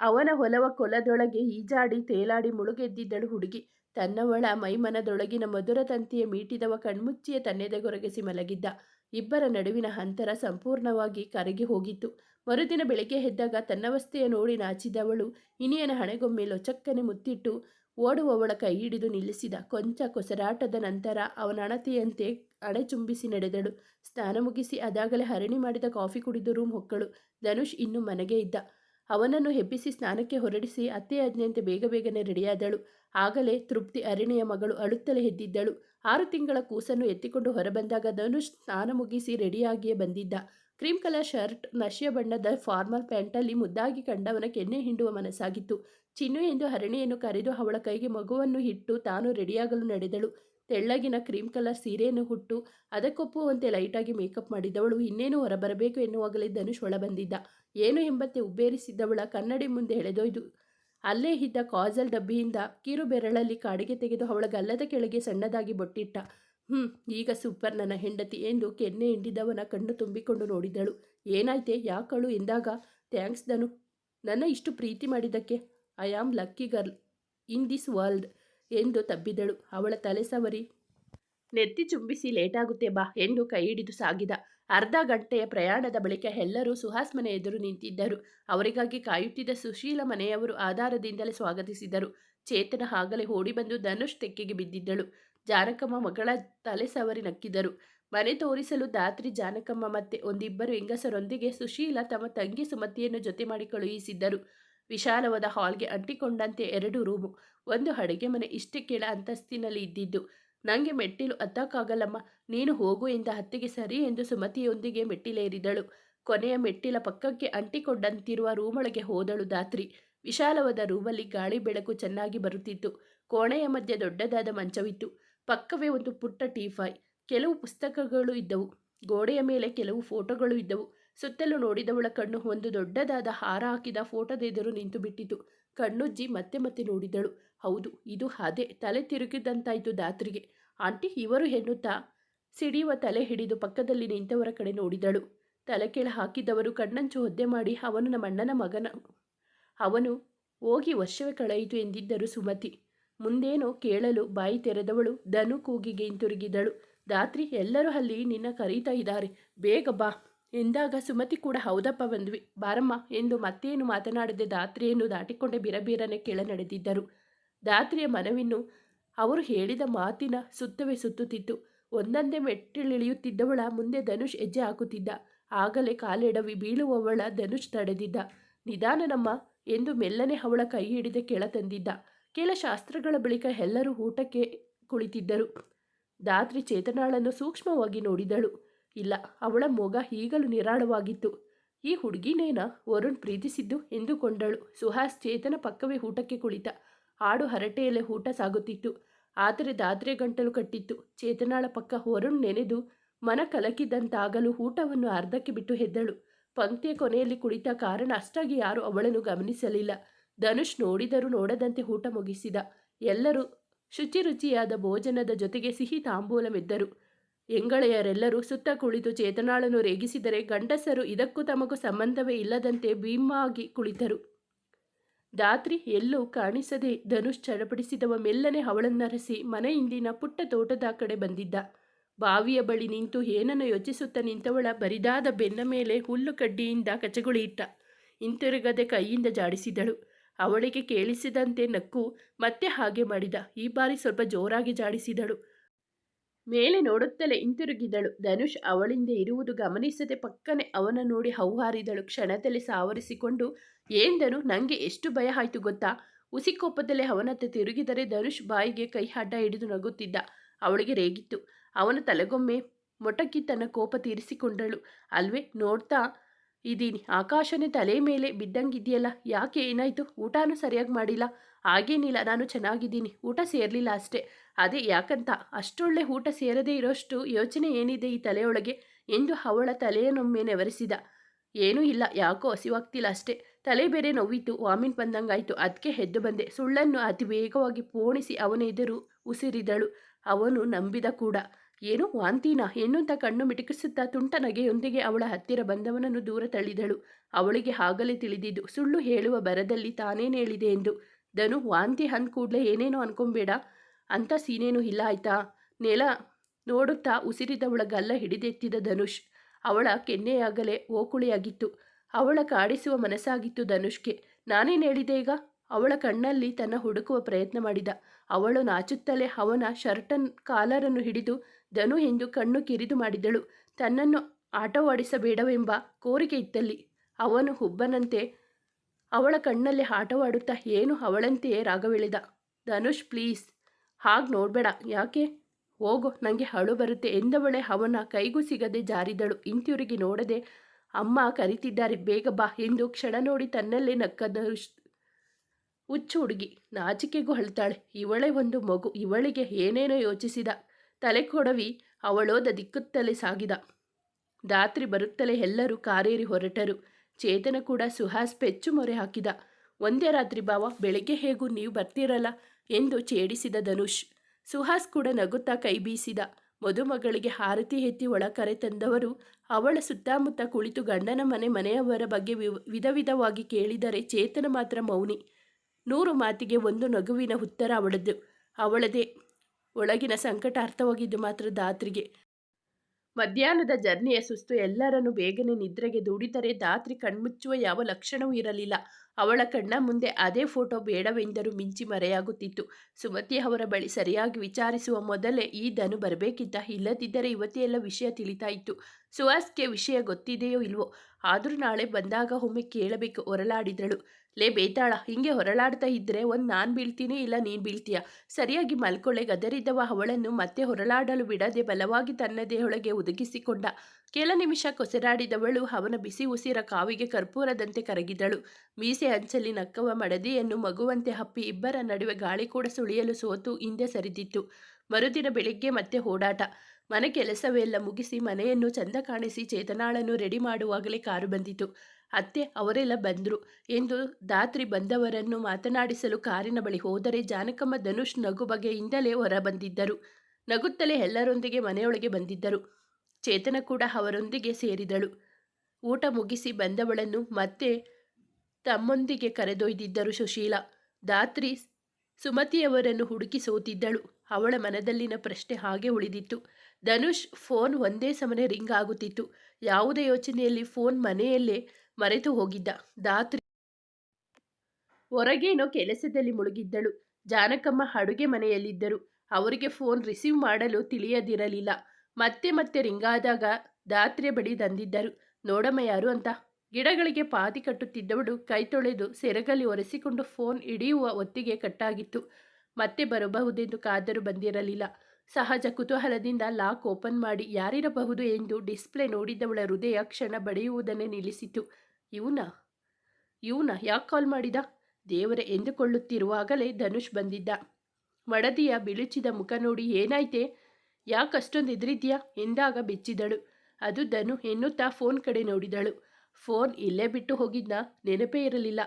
ಅವನ ಹೊಲವ ಕೊಲದೊಳಗೆ ಈಜಾಡಿ ತೇಲಾಡಿ ಮುಳುಗೆದ್ದಿದ್ದಳು ಹುಡುಗಿ. ತನ್ನವಳ ಮೈಮನದೊಳಗಿನ ಮಧುರ ತಂತಿಯ ಮೀಟಿದವ ಕಣ್ಮುಚ್ಚಿಯ ತನ್ನೆದೆಗೊರಗಿಸಿ ಮಲಗಿದ್ದ. ಇಬ್ಬರ ನಡುವಿನ ಅಂತರ ಸಂಪೂರ್ಣವಾಗಿ ಕರಗಿ ಹೋಗಿತ್ತು. ಮರುದಿನ ಬೆಳಗ್ಗೆ ಎದ್ದಾಗ ತನ್ನವಸ್ಥೆಯ ನೋಡಿ ನಾಚಿದವಳು. ಇನಿಯನ ಹಣೆಗೊಮ್ಮೆ ಲೊಚಕ್ಕನೆ ಮುತ್ತಿಟ್ಟು ಓಡುವವಳ ಕೈ ಹಿಡಿದು ನಿಲ್ಲಿಸಿದ ಕೊಂಚ ಕೊಸರಾಟದ ನಂತರ ಅವನ ಅಣತೆಯಂತೆ ಅಣೆಚುಂಬಿಸಿ ನಡೆದಳು. ಸ್ನಾನ ಮುಗಿಸಿ ಅದಾಗಲೇ ಹರಣಿ ಮಾಡಿದ ಕಾಫಿ ಕುಡಿದು ರೂಮ್ ಹೊಕ್ಕಳು. ಧನುಷ್ ಇನ್ನು ಮನೆಗೆ ಇದ್ದ. ಅವನನ್ನು ಹೆಬ್ಬಿಸಿ ಸ್ನಾನಕ್ಕೆ ಹೊರಡಿಸಿ ಅತ್ತೆ ಆಜ್ಞೆಯಂತೆ ಬೇಗ ಬೇಗನೆ ರೆಡಿಯಾದಳು. ಆಗಲೇ ತೃಪ್ತಿ ಅರಣಿಯ ಮಗಳು ಅಳುತ್ತಲೇ ಎದ್ದಿದ್ದಳು ಆರು ತಿಂಗಳ ಕೂಸನ್ನು ಎತ್ತಿಕೊಂಡು ಹೊರಬಂದಾಗ ಧನುಷ್ ಸ್ನಾನ ಮುಗಿಸಿ ರೆಡಿಯಾಗಿಯೇ ಬಂದಿದ್ದ. ಕ್ರೀಮ್ ಕಲರ್ ಶರ್ಟ್, ನಶಿಯ ಬಣ್ಣದ ಫಾರ್ಮಲ್ ಪ್ಯಾಂಟಲ್ಲಿ ಮುದ್ದಾಗಿ ಕಂಡವನ ಕೆನ್ನೆ ಹಿಂಡುವ ಮನಸ್ಸಾಗಿತ್ತು. ಚಿನ್ನು ಎಂದು ಹರಣಿಯನ್ನು ಕರೆದು ಅವಳ ಕೈಗೆ ಮಗುವನ್ನು ಇಟ್ಟು ತಾನು ರೆಡಿಯಾಗಲು ನಡೆದಳು. ತೆಳ್ಳಗಿನ ಕ್ರೀಮ್ ಕಲರ್ ಸೀರೆಯನ್ನು ಹುಟ್ಟು ಅದಕ್ಕೊಪ್ಪುವಂತೆ ಲೈಟಾಗಿ ಮೇಕಪ್ ಮಾಡಿದವಳು. ಇನ್ನೇನು ಹೊರಬರಬೇಕು ಎನ್ನುವಾಗಲೇ ಧನುಷ್ ಒಳ ಬಂದಿದ್ದ ಏನು ಎಂಬಂತೆ ಉಬ್ಬೇರಿಸಿದ್ದವಳ ಕನ್ನಡಿ ಮುಂದೆ ಎಳೆದೊಯ್ದು. ಅಲ್ಲೇ ಇದ್ದ ಕಾಜಲ್ ಡಬ್ಬಿಯಿಂದ ಕಿರು ಬೆರಳಲ್ಲಿ ಕಾಡಿಗೆ ತೆಗೆದು ಅವಳ ಗಲ್ಲದ ಕೆಳಗೆ ಸಣ್ಣದಾಗಿ ಬೊಟ್ಟಿಟ್ಟ. ಹ್ಮ್, ಈಗ ಸೂಪರ್ ನನ್ನ ಹೆಂಡತಿ ಎಂದು ಕೆನ್ನೆ ಹಿಂಡಿದವನ ಕಣ್ಣು ತುಂಬಿಕೊಂಡು ನೋಡಿದಳು. ಏನಾಯ್ತೆ, ಯಾಕಳು ಎಂದಾಗ? ಥ್ಯಾಂಕ್ಸ್ ದನು ನನ್ನ ಇಷ್ಟು ಪ್ರೀತಿ ಮಾಡಿದ್ದಕ್ಕೆ. I am lucky girl in this world ಎಂದು ತಬ್ಬಿದಳು. ಅವಳ ತಲೆ ಸವರಿ. ನೆತ್ತಿ ಚುಂಬಿಸಿ ಲೇಟಾಗುತ್ತೆ ಬಾ ಎಂದು ಕೈ ಹಿಡಿದು ಸಾಗಿದ. ಅರ್ಧ ಗಂಟೆಯ ಪ್ರಯಾಣದ ಬಳಿಕ ಎಲ್ಲರೂ ಸುಹಾಸ್ ಮನೆ ಎದುರು ನಿಂತಿದ್ದರು. ಅವರಿಗಾಗಿ ಕಾಯುತ್ತಿದ್ದ ಸುಶೀಲ ಮನೆಯವರು ಆಧಾರದಿಂದಲೇ ಸ್ವಾಗತಿಸಿದರು. ಚೇತನ ಆಗಲೇ ಓಡಿ ಬಂದು ಧನುಷ್ ತೆಕ್ಕೆಗೆ ಬಿದ್ದಿದ್ದಳು. ಜಾನಕಮ್ಮ ಮಗಳ ತಲೆ ಸವರಿ ನಕ್ಕಿದರು. ಮನೆ ತೋರಿಸಲು ದಾತ್ರಿ ಜಾನಕಮ್ಮ ಮತ್ತೆ ಒಂದಿಬ್ಬರು ಹೆಂಗಸರೊಂದಿಗೆ ಸುಶೀಲ ತಮ್ಮ ತಂಗಿ ಸುಮತಿಯನ್ನು ಜೊತೆ ಮಾಡಿ ಕಳುಹಿಸಿದ್ದರು ವಿಶಾಲವಾದ ಹಾಲ್ಗೆ ಅಂಟಿಕೊಂಡಂತೆ ಎರಡು ರೂಮು. ಒಂದು ಅಡುಗೆ ಮನೆ ಇಷ್ಟೇ ಕೆಳ ಅಂತಸ್ತಿನಲ್ಲಿ ಇದ್ದಿದ್ದು. ನನಗೆ ಮೆಟ್ಟಿಲು ಹತ್ತಕ್ಕಾಗಲ್ಲಮ್ಮ. ನೀನು ಹೋಗು ಎಂದ ಹತ್ತಿಗೆ ಸರಿ ಎಂದು ಸುಮತಿಯೊಂದಿಗೆ ಮೆಟ್ಟಿಲೇರಿದಳು. ಕೊನೆಯ ಮೆಟ್ಟಿಲ ಪಕ್ಕಕ್ಕೆ ಅಂಟಿಕೊಂಡಂತಿರುವ ರೂಮೊಳಗೆ ಹೋದಳು ದಾತ್ರಿ ವಿಶಾಲವಾದ ರೂಮಲ್ಲಿ ಗಾಳಿ ಬೆಳಕು ಚೆನ್ನಾಗಿ ಬರುತ್ತಿತ್ತು. ಕೋಣೆಯ ಮಧ್ಯೆ ದೊಡ್ಡದಾದ ಮಂಚವಿತ್ತು. ಪಕ್ಕವೇ ಒಂದು ಪುಟ್ಟ ಟೀಫಾಯ್ ಕೆಲವು ಪುಸ್ತಕಗಳು ಇದ್ದವು. ಗೋಡೆಯ ಮೇಲೆ ಕೆಲವು ಫೋಟೋಗಳು ಇದ್ದವು. ಸುತ್ತಲೂ ನೋಡಿದವಳ ಕಣ್ಣು ಒಂದು ದೊಡ್ಡದಾದ ಹಾರ ಹಾಕಿದ ಫೋಟೋದ ಎದುರು ನಿಂತು ಬಿಟ್ಟಿತು ಕಣ್ಣುಜ್ಜಿ ಮತ್ತೆ ಮತ್ತೆ ನೋಡಿದಳು. ಹೌದು, ಇದು ಅದೇ ತಲೆ ತಿರುಗಿದಂತಾಯಿತು ದಾತ್ರಿಗೆ. ಆಂಟಿ, ಇವರು ಎನ್ನುತ್ತಾ ಸಿಡಿಯುವ ತಲೆ ಹಿಡಿದು ಪಕ್ಕದಲ್ಲಿ ನಿಂತವರ ಕಡೆ ನೋಡಿದಳು. ತಲೆ ಕೆಳ ಹಾಕಿದವರು ಕಣ್ಣಂಚು ಒದ್ದೆ ಮಾಡಿ ಅವನು ನಮ್ಮಣ್ಣನ ಮಗನ ಅವನು, ಹೋಗಿ ವರ್ಷವೇ ಕಳೆಯಿತು ಎಂದಿದ್ದರು ಸುಮತಿ. ಮುಂದೇನೋ ಕೇಳಲು ಬಾಯಿ ತೆರೆದವಳು ಧನು ಕೂಗಿಗೆ ಹಿಂತಿರುಗಿದಳು. ದಾತ್ರಿ ಎಲ್ಲರೂ ಅಲ್ಲಿ ನಿನ್ನ ಕರೀತಾ ಇದ್ದಾರೆ. ಬೇಗ ಬಾ. ಎಂದಾಗ ಸುಮತಿ ಕೂಡ ಹೌದಪ್ಪ ಬಂದ್ವಿ. ಬಾರಮ್ಮ, ಎಂದು ಮತ್ತೇನು ಮಾತನಾಡದೆ ದಾತ್ರಿಯನ್ನು ದಾಟಿಕೊಂಡೆ ಬಿರಬೀರನೆ ಕೆಳ ನಡೆದಿದ್ದರು. ದಾತ್ರಿಯ ಮನವಿನ್ನು ಅವರು ಹೇಳಿದ ಮಾತಿನ ಸುತ್ತವೇ ಸುತ್ತುತ್ತಿತ್ತು. ಒಂದೊಂದೇ ಮೆಟ್ಟಿಳಿಳಿಯುತ್ತಿದ್ದವಳ ಮುಂದೆ ಧನುಷ್ ಹೆಜ್ಜೆ ಹಾಕುತ್ತಿದ್ದ. ಆಗಲೇ ಕಾಲೆಡವಿ ಬೀಳುವವಳ ಧನುಷ್ ತಡೆದಿದ್ದ. ನಿಧಾನನಮ್ಮ ಎಂದು ಮೆಲ್ಲನೆ ಅವಳ ಕೈ ಹಿಡಿದ ಕೆಳ ತಂದಿದ್ದ ಕೆಲ ಶಾಸ್ತ್ರಗಳ ಬಳಿಕ ಎಲ್ಲರೂ ಊಟಕ್ಕೆ ಕುಳಿತಿದ್ದರು. ದಾತ್ರಿ ಚೇತನಾಳನ್ನು ಸೂಕ್ಷ್ಮವಾಗಿ ನೋಡಿದಳು. ಇಲ್ಲ, ಅವಳ ಮೊಗ ಈಗಲೂ ನಿರಾಳವಾಗಿತ್ತು. ಈ ಹುಡುಗಿನೇನ ವರುಣ್ ಪ್ರೀತಿಸಿದ್ದು ಎಂದುಕೊಂಡಳು. ಸುಹಾಸ್ ಚೇತನ ಪಕ್ಕವೇ ಊಟಕ್ಕೆ ಕುಳಿತ. ಹಾಡು ಹರಟೆಯಲ್ಲೇ ಊಟ ಸಾಗುತ್ತಿತ್ತು. ಆದರೆ ದಾದ್ರೆ ಗಂಟಲು ಕಟ್ಟಿತ್ತು. ಚೇತನಾಳ ಪಕ್ಕ ವರುಣ್ ನೆನೆದು ಮನ ಕಲಕಿದಂತಾಗಲು ಊಟವನ್ನು ಅರ್ಧಕ್ಕೆ ಬಿಟ್ಟು ಹೆದ್ದಳು. ಪಂಕ್ತಿಯ ಕೊನೆಯಲ್ಲಿ ಕುಳಿತ ಕಾರಣ ಅಷ್ಟಾಗಿ ಯಾರೂ ಅವಳನ್ನು ಗಮನಿಸಲಿಲ್ಲ. ಧನುಷ್ ನೋಡಿದರೂ ನೋಡದಂತೆ ಊಟ ಮುಗಿಸಿದ. ಎಲ್ಲರೂ ಶುಚಿ ರುಚಿಯಾದ ಭೋಜನದ ಜೊತೆಗೆ ಸಿಹಿ ತಾಂಬೂಲವಿದ್ದರು ಎಂಗಳೆಯರೆಲ್ಲರೂ ಸುತ್ತ ಕುಳಿತು ಚೇತನಾಳನ್ನು ರೇಗಿಸಿದರೆ ಗಂಡಸರು ಇದಕ್ಕೂ ತಮಗೂ ಸಂಬಂಧವೇ ಇಲ್ಲದಂತೆ ಭೀಮಾಗಿ ಕುಳಿತರು. ದಾತ್ರಿ ಎಲ್ಲೂ ಕಾಣಿಸದೆ ಧನುಷ್ ಚಡಪಡಿಸಿದವ ಮೆಲ್ಲನೆ ಅವಳನ್ನರಸಿ ಮನೆಯಿಂದಿನ ಪುಟ್ಟ ತೋಟದ ಕಡೆ ಬಂದಿದ್ದ. ಬಾವಿಯ ಬಳಿ ನಿಂತು ಏನನ್ನು ಯೋಚಿಸುತ್ತಾ ನಿಂತವಳ ಬರಿದಾದ ಬೆನ್ನ ಮೇಲೆ ಹುಲ್ಲು ಕಡ್ಡಿಯಿಂದ ಕಚಗುಳಿ ಇಟ್ಟ ಹಿಂತಿರುಗದೆ ಕೈಯಿಂದ ಜಾಡಿಸಿದಳು. ಅವಳಿಗೆ ಕೇಳಿಸಿದಂತೆ ನಕ್ಕು ಮತ್ತೆ ಹಾಗೆ ಮಾಡಿದ. ಈ ಬಾರಿ ಸ್ವಲ್ಪ ಜೋರಾಗಿ ಜಾಡಿಸಿದಳು. ಮೇಲೆ ನೋಡುತ್ತಲೇ ಹಿಂತಿರುಗಿದಳು. ಧನುಷ್ ಅವಳಿಂದ ಇರುವುದು ಗಮನಿಸದೆ ಪಕ್ಕನೆ ಅವನ ನೋಡಿ ಹೌಹಾರಿದಳು. ಕ್ಷಣದಲ್ಲಿ ಸಾವರಿಸಿಕೊಂಡು ಏಂದನು ನನಗೆ ಎಷ್ಟು ಭಯ ಆಯ್ತು ಗೊತ್ತಾ? ಉಸಿಕೋಪದಲ್ಲೇ ಅವನತ್ತ ತಿರುಗಿದರೆ ಧನುಷ್ ಬಾಯಿಗೆ ಕೈ ಅಡ್ಡ ಹಿಡಿದು ನಗುತ್ತಿದ್ದ. ಅವಳಿಗೆ ರೇಗಿತ್ತು. ಅವನ ತಲೆಗೊಮ್ಮೆ ಮೊಟಕಿ ತನ್ನ ಕೋಪ ತೀರಿಸಿಕೊಂಡಳು. ಅಲ್ವೇ, ನೋಡ್ತಾ ಇದ್ದೀನಿ. ಆಕಾಶನೇ ತಲೆ ಮೇಲೆ ಬಿದ್ದಂಗಿದೆಯಲ್ಲ, ಯಾಕೆ ಏನಾಯ್ತು? ಊಟನೂ ಸರಿಯಾಗಿ ಮಾಡಿಲ್ಲ. ಹಾಗೇನಿಲ್ಲ ನಾನು ಚೆನ್ನಾಗಿದ್ದೀನಿ. ಊಟ ಸೇರಲಿಲ್ಲ ಅಷ್ಟೇ. ಅದೇ ಯಾಕಂತ? ಅಷ್ಟೊಳ್ಳೆ ಊಟ ಸೇರದೇ ಇರೋಷ್ಟು ಯೋಚನೆ ಏನಿದೆ ಈ ತಲೆಯೊಳಗೆ? ಎಂದು ಅವಳ ತಲೆಯನ್ನೊಮ್ಮೆ ನೆವರಿಸಿದ. ಏನೂ ಇಲ್ಲ, ಯಾಕೋ ಹಸಿವಾಗ್ತಿಲ್ಲ ಅಷ್ಟೇ. ತಲೆ ಬೇರೆ ನೋವಿತ್ತು ವಾಮಿನ್ ಬಂದಂಗಾಯ್ತು. ಅದಕ್ಕೆ ಹೆದ್ದು ಬಂದೆ. ಸುಳ್ಳನ್ನು ಅತಿ ವೇಗವಾಗಿ ಪೋಣಿಸಿ ಅವನ ಎದುರು ಉಸಿರಿದಳು. ಅವನು ನಂಬಿದ ಕೂಡ. ಏನು ವಾಂತಿನ ಎನ್ನುತ್ತಾ ಕಣ್ಣು ಮಿಟುಕಿಸುತ್ತಾ ತುಂಟ ನಗೆಯೊಂದಿಗೆ ಅವಳ ಹತ್ತಿರ ಬಂದವನನ್ನು ದೂರ ತಳ್ಳಿದಳು. ಅವಳಿಗೆ ಆಗಲೇ ತಿಳಿದಿದ್ದು, ಸುಳ್ಳು ಹೇಳುವ ಬರದಲ್ಲಿ ತಾನೇನು ಹೇಳಿದೆ ಎಂದು. ಧನು, ವಾಂತಿ ಅಂದ ಕೂಡಲೇ ಏನೇನೋ ಅನ್ಕೊಂಬೇಡ. ಅಂತ ಸೀನೇನು ಇಲ್ಲ ಆಯ್ತಾ? ನೆಲ ನೋಡುತ್ತಾ ಉಸಿರಿದವಳ ಗಲ್ಲ ಹಿಡಿದೆತ್ತಿದ ಧನುಷ್. ಅವಳ ಕೆನ್ನೆಯಾಗಲೇ ಓಕುಳಿಯಾಗಿತ್ತು. ಅವಳ ಕಾಡಿಸುವ ಮನಸ್ಸಾಗಿತ್ತು ಧನುಷ್ಗೆ. ನಾನೇನು ಹೇಳಿದೆ ಈಗ? ಅವಳ ಕಣ್ಣಲ್ಲಿ ತನ್ನ ಹುಡುಕುವ ಪ್ರಯತ್ನ ಮಾಡಿದ. ಅವಳು ನಾಚುತ್ತಲೇ ಅವನ ಶರ್ಟನ್, ಕಾಲರನ್ನು ಹಿಡಿದು ಧನು ಎಂದು ಕಣ್ಣು ಕಿರಿದು ಮಾಡಿದಳು. ತನ್ನನ್ನು ಆಟವಾಡಿಸಬೇಡವೆಂಬ ಕೋರಿಕೆ ಇತ್ತಲ್ಲಿ. ಅವನು ಹುಬ್ಬನಂತೆ ಅವಳ ಕಣ್ಣಲ್ಲಿ ಆಟವಾಡುತ್ತಾ ಏನು ಅವಳಂತೆಯೇ ರಾಗವಿಳಿದ. ಧನುಷ್, ಪ್ಲೀಸ್, ಹಾಗೆ ನೋಡಬೇಡ. ಯಾಕೆ? ಹೋಗು ನನಗೆ ಹಳು ಬರುತ್ತೆ. ಎಂದವಳೆ ಅವನ ಕೈಗೂ ಸಿಗದೆ ಜಾರಿದಳು. ಇಂತಿರುಗಿ ನೋಡದೆ ಅಮ್ಮ ಕರಿತಿದ್ದಾರೆ, ಬೇಗ ಬಾ ಎಂದು ಕ್ಷಣ ನೋಡಿ ತನ್ನಲ್ಲೇ ನಕ್ಕ ಧನುಷ್ ಹುಚ್ಚು ಹುಡುಗಿ. ನಾಚಿಕೆಗೂ ಅಳ್ತಾಳೆ. ಇವಳೇ ಒಂದು ಮಗು. ಇವಳಿಗೆ ಏನೇನೋ ಯೋಚಿಸಿದ. ತಲೆ ಕೊಡವಿ ಅವಳೋದ ದಿಕ್ಕುತ್ತಲೇ ಸಾಗಿದ. ದಾತ್ರಿ ಬರುತ್ತಲೇ ಎಲ್ಲರೂ ಕಾರೇರಿ ಹೊರಟರು. ಚೇತನ ಕೂಡ ಸುಹಾಸ್ ಪೆಚ್ಚು ಮೊರೆ ಹಾಕಿದ. ಒಂದೇ ರಾತ್ರಿ ಬಾವ, ಬೆಳಗ್ಗೆ ಹೇಗೂ ನೀವು ಬರ್ತೀರಲ್ಲ? ಎಂದು ಛೇಡಿಸಿದ ಧನುಷ್. ಸುಹಾಸ್ ಕೂಡ ನಗುತ್ತಾ ಕೈ ಬೀಸಿದ. ಮದುಮಗಳಿಗೆ ಹಾರತಿ ಎತ್ತಿ ಒಳ ಕರೆ ತಂದವರು ಅವಳ ಸುತ್ತಮುತ್ತ ಕುಳಿತು ಗಂಡನ ಮನೆ ಮನೆಯವರ ಬಗ್ಗೆ ವಿಧ ವಿಧವಾಗಿ ಕೇಳಿದರೆ ಚೇತನ ಮಾತ್ರ ಮೌನಿ. ನೂರು ಮಾತಿಗೆ ಒಂದು ನಗುವಿನ ಉತ್ತರ ಅವಳದ್ದು. ಅವಳದೇ ಒಳಗಿನ ಸಂಕಟ ಅರ್ಥವಾಗಿದ್ದು ಮಾತ್ರ ದಾತ್ರಿಗೆ ಮಧ್ಯಾಹ್ನದ ಜರ್ನಿಯ ಸುಸ್ತು ಎಲ್ಲರನ್ನು ಬೇಗನೆ ನಿದ್ರೆಗೆ ದೂಡಿದರೆ ದಾತ್ರಿ ಕಣ್ಮುಚ್ಚುವ ಯಾವ ಲಕ್ಷಣವೂ ಇರಲಿಲ್ಲ. ಅವಳ ಕಣ್ಣ ಮುಂದೆ ಅದೇ ಫೋಟೋ ಬೇಡವೆಂದರೂ ಮಿಂಚಿ ಮರೆಯಾಗುತ್ತಿತ್ತು. ಸುಮತಿ ಅವರ ಬಳಿ ಸರಿಯಾಗಿ ವಿಚಾರಿಸುವ ಮೊದಲೇ ಈ ದನು ಬರಬೇಕಿದ್ದ ಇಲ್ಲದಿದ್ದರೆ ಯುವತಿಯೆಲ್ಲ ವಿಷಯ ತಿಳಿತಾ ಇತ್ತು. ಸುಹಾಸ್ಗೆ ವಿಷಯ ಗೊತ್ತಿದೆಯೋ ಇಲ್ವೋ? ಆದರೂ ನಾಳೆ ಬಂದಾಗ ಒಮ್ಮೆ ಕೇಳಬೇಕು ಹೊರಲಾಡಿದಳು ಲೇ ಬೇತಾಳ, ಹಿಂಗೆ ಹೊರಳಾಡ್ತಾ ಇದ್ದರೆ ಒಂದು ನಾನು ಬೀಳ್ತೀನಿ ಇಲ್ಲ, ನೀನು ಬೀಳ್ತೀಯ? ಸರಿಯಾಗಿ ಮಲ್ಕೊಳ್ಳೆ, ಗದರಿದ್ದವ ಅವಳನ್ನು ಮತ್ತೆ ಹೊರಳಾಡಲು ಬಿಡದೆ ಬಲವಾಗಿ ತನ್ನದೇಹೊಳಗೆ ಒದಗಿಸಿಕೊಂಡ. ಕೆಲ ನಿಮಿಷ ಕೊಸರಾಡಿದವಳು ಅವನ ಬಿಸಿ ಉಸಿರ ಕಾವಿಗೆ ಕರ್ಪೂರದಂತೆ ಕರಗಿದಳು. ಮೀಸೆ ಅಂಚಲಿ ನಕ್ಕವ ಮಡದಿಯನ್ನು ಮಗುವಂತೆ ಹಪ್ಪಿ ಇಬ್ಬರ ನಡುವೆ ಗಾಳಿ ಕೂಡ ಸುಳಿಯಲು ಸೋತು ಹಿಂದೆ ಸರಿದಿತ್ತು. ಮರುದಿನ ಬೆಳಿಗ್ಗೆ ಮತ್ತೆ ಓಡಾಟ. ಮನೆ ಕೆಲಸವೆಲ್ಲ ಮುಗಿಸಿ ಮನೆಯನ್ನು ಚಂದ ಕಾಣಿಸಿ ಚೇತನಾಳನ್ನು ರೆಡಿ ಮಾಡುವಾಗಲೇ ಕಾರು ಬಂದಿತು ಅತ್ತೆ ಅವರೆಲ್ಲ ಬಂದರು. ಎಂದು ದಾತ್ರಿ ಬಂದವರನ್ನು ಮಾತನಾಡಿಸಲು ಕಾರಿನ ಬಳಿ ಹೋದರೆ ಜಾನಕಮ್ಮ ಧನುಷ್ ನಗು ಬಗೆಯಿಂದಲೇ ಹೊರ ಬಂದಿದ್ದರು ನಗುತ್ತಲೇ ಎಲ್ಲರೊಂದಿಗೆ ಮನೆಯೊಳಗೆ ಬಂದಿದ್ದರು. ಚೇತನ ಕೂಡ ಅವರೊಂದಿಗೆ ಸೇರಿದಳು. ಊಟ ಮುಗಿಸಿ ಬಂದವಳನ್ನು ಮತ್ತೆ ತಮ್ಮೊಂದಿಗೆ ಕರೆದೊಯ್ದಿದ್ದರು ಸುಶೀಲ. ದಾತ್ರಿ ಸುಮತಿಯವರನ್ನು ಹುಡುಕಿ ಸೋತಿದ್ದಳು. ಅವಳ ಮನದಲ್ಲಿನ ಪ್ರಶ್ನೆ ಹಾಗೆ ಉಳಿದಿತ್ತು. ಧನುಷ್ ಫೋನ್ ಒಂದೇ ಸಮನೆ ರಿಂಗ್ ಆಗುತ್ತಿತ್ತು. ಯಾವುದೇ ಯೋಚನೆಯಲ್ಲಿ ಫೋನ್ ಮನೆಯಲ್ಲೇ ಮರೆತು ಹೋಗಿದ್ದ. ಧಾತ್ರಿ ಹೊರಗೇನೋ ಕೆಲಸದಲ್ಲಿ ಮುಳುಗಿದ್ದಳು. ಜಾನಕಮ್ಮ ಅಡುಗೆ ಮನೆಯಲ್ಲಿದ್ದರು. ಅವರಿಗೆ ಫೋನ್ ರಿಸೀವ್ ಮಾಡಲು ತಿಳಿಯದಿರಲಿಲ್ಲ. ಮತ್ತೆ ಮತ್ತೆ ರಿಂಗಾದಾಗ ಧಾತ್ರಿಯ ಬಳಿ ತಂದಿದ್ದರು. ನೋಡಮ್ಮ ಯಾರು ಅಂತ. ಗಿಡಗಳಿಗೆ ಪಾದಿ ಕಟ್ಟುತ್ತಿದ್ದವಳು ಕೈ ತೊಳೆದು ಸೆರಗಲ್ಲಿ ಒರೆಸಿಕೊಂಡು ಫೋನ್ ಹಿಡಿಯುವ ಹೊತ್ತಿಗೆ ಕಟ್ಟಾಗಿತ್ತು. ಮತ್ತೆ ಬರಬಹುದೆಂದು ಕಾದರೂ ಬಂದಿರಲಿಲ್ಲ. ಸಹಜ ಕುತೂಹಲದಿಂದ ಲಾಕ್ ಓಪನ್ ಮಾಡಿ ಯಾರಿರಬಹುದು ಎಂದು ಡಿಸ್ಪ್ಲೇ ನೋಡಿದವಳ ಹೃದಯ ಕ್ಷಣ ಬಡಿಯುವುದನ್ನೇ ನಿಲ್ಲಿಸಿತು. ಇವನ ಇವನ ಯಾಕೆ ಕಾಲ್ ಮಾಡಿದ? ದೇವರೇ ಎಂದುಕೊಳ್ಳುತ್ತಿರುವಾಗಲೇ ಧನುಷ್ ಬಂದಿದ್ದ. ಮಡದಿಯ ಬಿಳುಚಿದ ಮುಖ ನೋಡಿ ಏನಾಯ್ತೆ? ಯಾಕಷ್ಟೊಂದು ಎದುರಿದ್ಯಾ ಎಂದಾಗ ಬೆಚ್ಚಿದಳು. ಅದು ಧನು ಎನ್ನುತ್ತಾ ಫೋನ್ ಕಡೆ ನೋಡಿದಳು. ಫೋನ್ ಇಲ್ಲೇ ಬಿಟ್ಟು ಹೋಗಿದ್ನ? ನೆನಪೇ ಇರಲಿಲ್ಲ.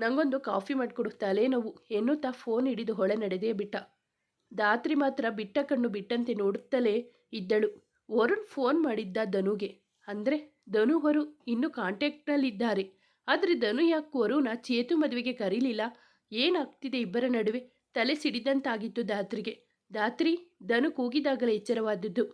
ನಂಗೊಂದು ಕಾಫಿ ಮಾಡಿಕೊಡು ತಲೆನೋವು ಎನ್ನುತ್ತಾ ಫೋನ್ ಹಿಡಿದು ಹೊಳೆ ನಡೆದೇ ಬಿಟ್ಟ. ದಾತ್ರಿ ಮಾತ್ರ ಬಿಟ್ಟ ಕಣ್ಣು ಬಿಟ್ಟಂತೆ ನೋಡುತ್ತಲೇ ಇದ್ದಳು. ವರುಣ್ ಫೋನ್ ಮಾಡಿದ್ದ ಧನುಗೆ. ಅಂದರೆ ಧನು ಹೊರು ಇನ್ನೂ ಕಾಂಟ್ಯಾಕ್ಟ್ನಲ್ಲಿದ್ದಾರೆ. ಆದರೆ ಧನು ಯಾಕೆ ವರುಣ ಚೇತು ಮದುವೆಗೆ ಕರೀಲಿಲ್ಲ. ಏನಾಗ್ತಿದೆ ಇಬ್ಬರ ನಡುವೆ? ತಲೆ ಸಿಡಿದಂತಾಗಿತ್ತು ಧಾತ್ರಿಗೆ. ಧಾತ್ರಿ, ಧನು ಕೂಗಿದಾಗಲೇ ಎಚ್ಚರವಾದದ್ದು.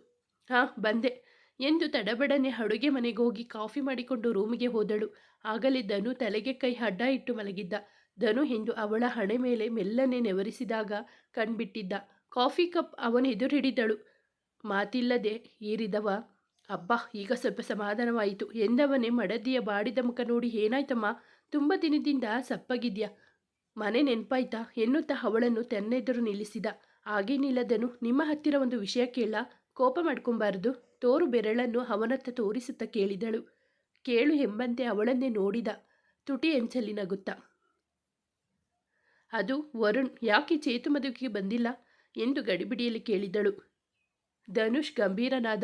ಹಾಂ, ಬಂದೆ. ಎಂದು ತಡಬಡನೆ ಅಡುಗೆ ಮನೆಗೆ ಹೋಗಿ ಕಾಫಿ ಮಾಡಿಕೊಂಡು ರೂಮಿಗೆ ಹೋದಳು. ಆಗಲೇ ಧನು ತಲೆಗೆ ಕೈ ಅಡ್ಡ ಇಟ್ಟು ಮಲಗಿದ್ದ. ಧನು ಎಂದು ಅವಳ ಹಣೆ ಮೇಲೆ ಮೆಲ್ಲನೆ ನೆವರಿಸಿದಾಗ ಕಣ್ಬಿಟ್ಟಿದ್ದ. ಕಾಫಿ ಕಪ್ ಅವನ ಎದುರು ಹಿಡಿದಳು ಮಾತಿಲ್ಲದೆ ಏರಿದವ? ಅಬ್ಬಾ, ಈಗ ಸ್ವಲ್ಪ ಸಮಾಧಾನವಾಯಿತು. ಎಂದವನೇ ಮಡದಿಯ ಬಾಡಿದ ಮುಖ ನೋಡಿ ಏನಾಯ್ತಮ್ಮ? ತುಂಬ ದಿನದಿಂದ ಸಪ್ಪಗಿದ್ಯಾ? ಮನೆ ನೆನಪಾಯ್ತಾ? ಎನ್ನುತ್ತಾ ಅವಳನ್ನು ತನ್ನೆದುರು ನಿಲ್ಲಿಸಿದ. ಹಾಗೇನಿಲ್ಲದನು ನಿಮ್ಮ ಹತ್ತಿರ ಒಂದು ವಿಷಯ ಕೇಳ. ಕೋಪ ಮಾಡ್ಕೊಂಬಾರದು. ತೋರು ಬೆರಳನ್ನು ಅವನತ್ತ ತೋರಿಸುತ್ತಾ ಕೇಳಿದಳು. ಕೇಳು ಎಂಬಂತೆ ಅವಳನ್ನೇ ನೋಡಿದ. ತುಟಿ ಎಂಚಲ್ಲಿ ನಗುತ್ತಾ. ಅದು ವರುಣ್. ಯಾಕೆ ಚೇತು ಮದುವೆಗೆ ಬಂದಿಲ್ಲ? ಎಂದು ಗಡಿಬಿಡಿಯಲ್ಲಿ ಕೇಳಿದಳು. ಧನುಷ್ ಗಂಭೀರನಾದ.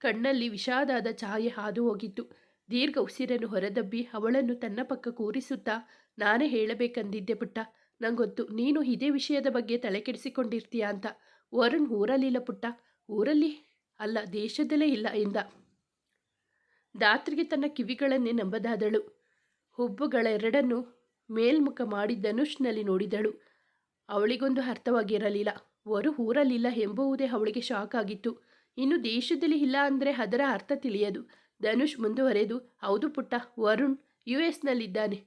ಕಣ್ಣಲ್ಲಿ ವಿಷಾದಾದ ಛಾಯೆ ಹಾದು ಹೋಗಿತ್ತು. ದೀರ್ಘ ಉಸಿರನ್ನು ಹೊರದಬ್ಬಿ ಅವಳನ್ನು ತನ್ನ ಪಕ್ಕ ಕೂರಿಸುತ್ತಾ, ನಾನೇ ಹೇಳಬೇಕಂದಿದ್ದೆ ಪುಟ್ಟ, ನಂಗೊತ್ತು ನೀನು ಇದೇ ವಿಷಯದ ಬಗ್ಗೆ ತಲೆ ಕೆಡಿಸಿಕೊಂಡಿರ್ತೀಯ ಅಂತ. ವರುಣ್ ಊರಲ್ಲಿಲ್ಲ ಪುಟ್ಟ, ಊರಲ್ಲಿ ಅಲ್ಲ, ದೇಶದಲ್ಲೇ ಇಲ್ಲ ಎಂದ ದಾತ್ರಿಗೆ ತನ್ನ ಕಿವಿಗಳನ್ನೇ ನಂಬದಾದಳು. ಹುಬ್ಬುಗಳೆರಡನ್ನು ಮೇಲ್ಮುಖ ಮಾಡಿ ಧನುಷ್ನಲ್ಲಿ ನೋಡಿದಳು. ಅವಳಿಗೊಂದು ಅರ್ಥವಾಗಿರಲಿಲ್ಲ. ವರು ಊರಲ್ಲಿಲ್ಲ ಎಂಬುವುದೇ ಅವಳಿಗೆ ಶಾಕ್ ಆಗಿತ್ತು. ಇನ್ನು ದೇಶದಲ್ಲಿ ಇಲ್ಲ ಅಂದರೆ ಅದರ ಅರ್ಥ ತಿಳಿಯದು. ಧನುಷ್ ಮುಂದುವರೆದು, ಹೌದು ಪುಟ್ಟ, ವರುಣ್ ಯು ಎಸ್ನಲ್ಲಿದ್ದಾನೆ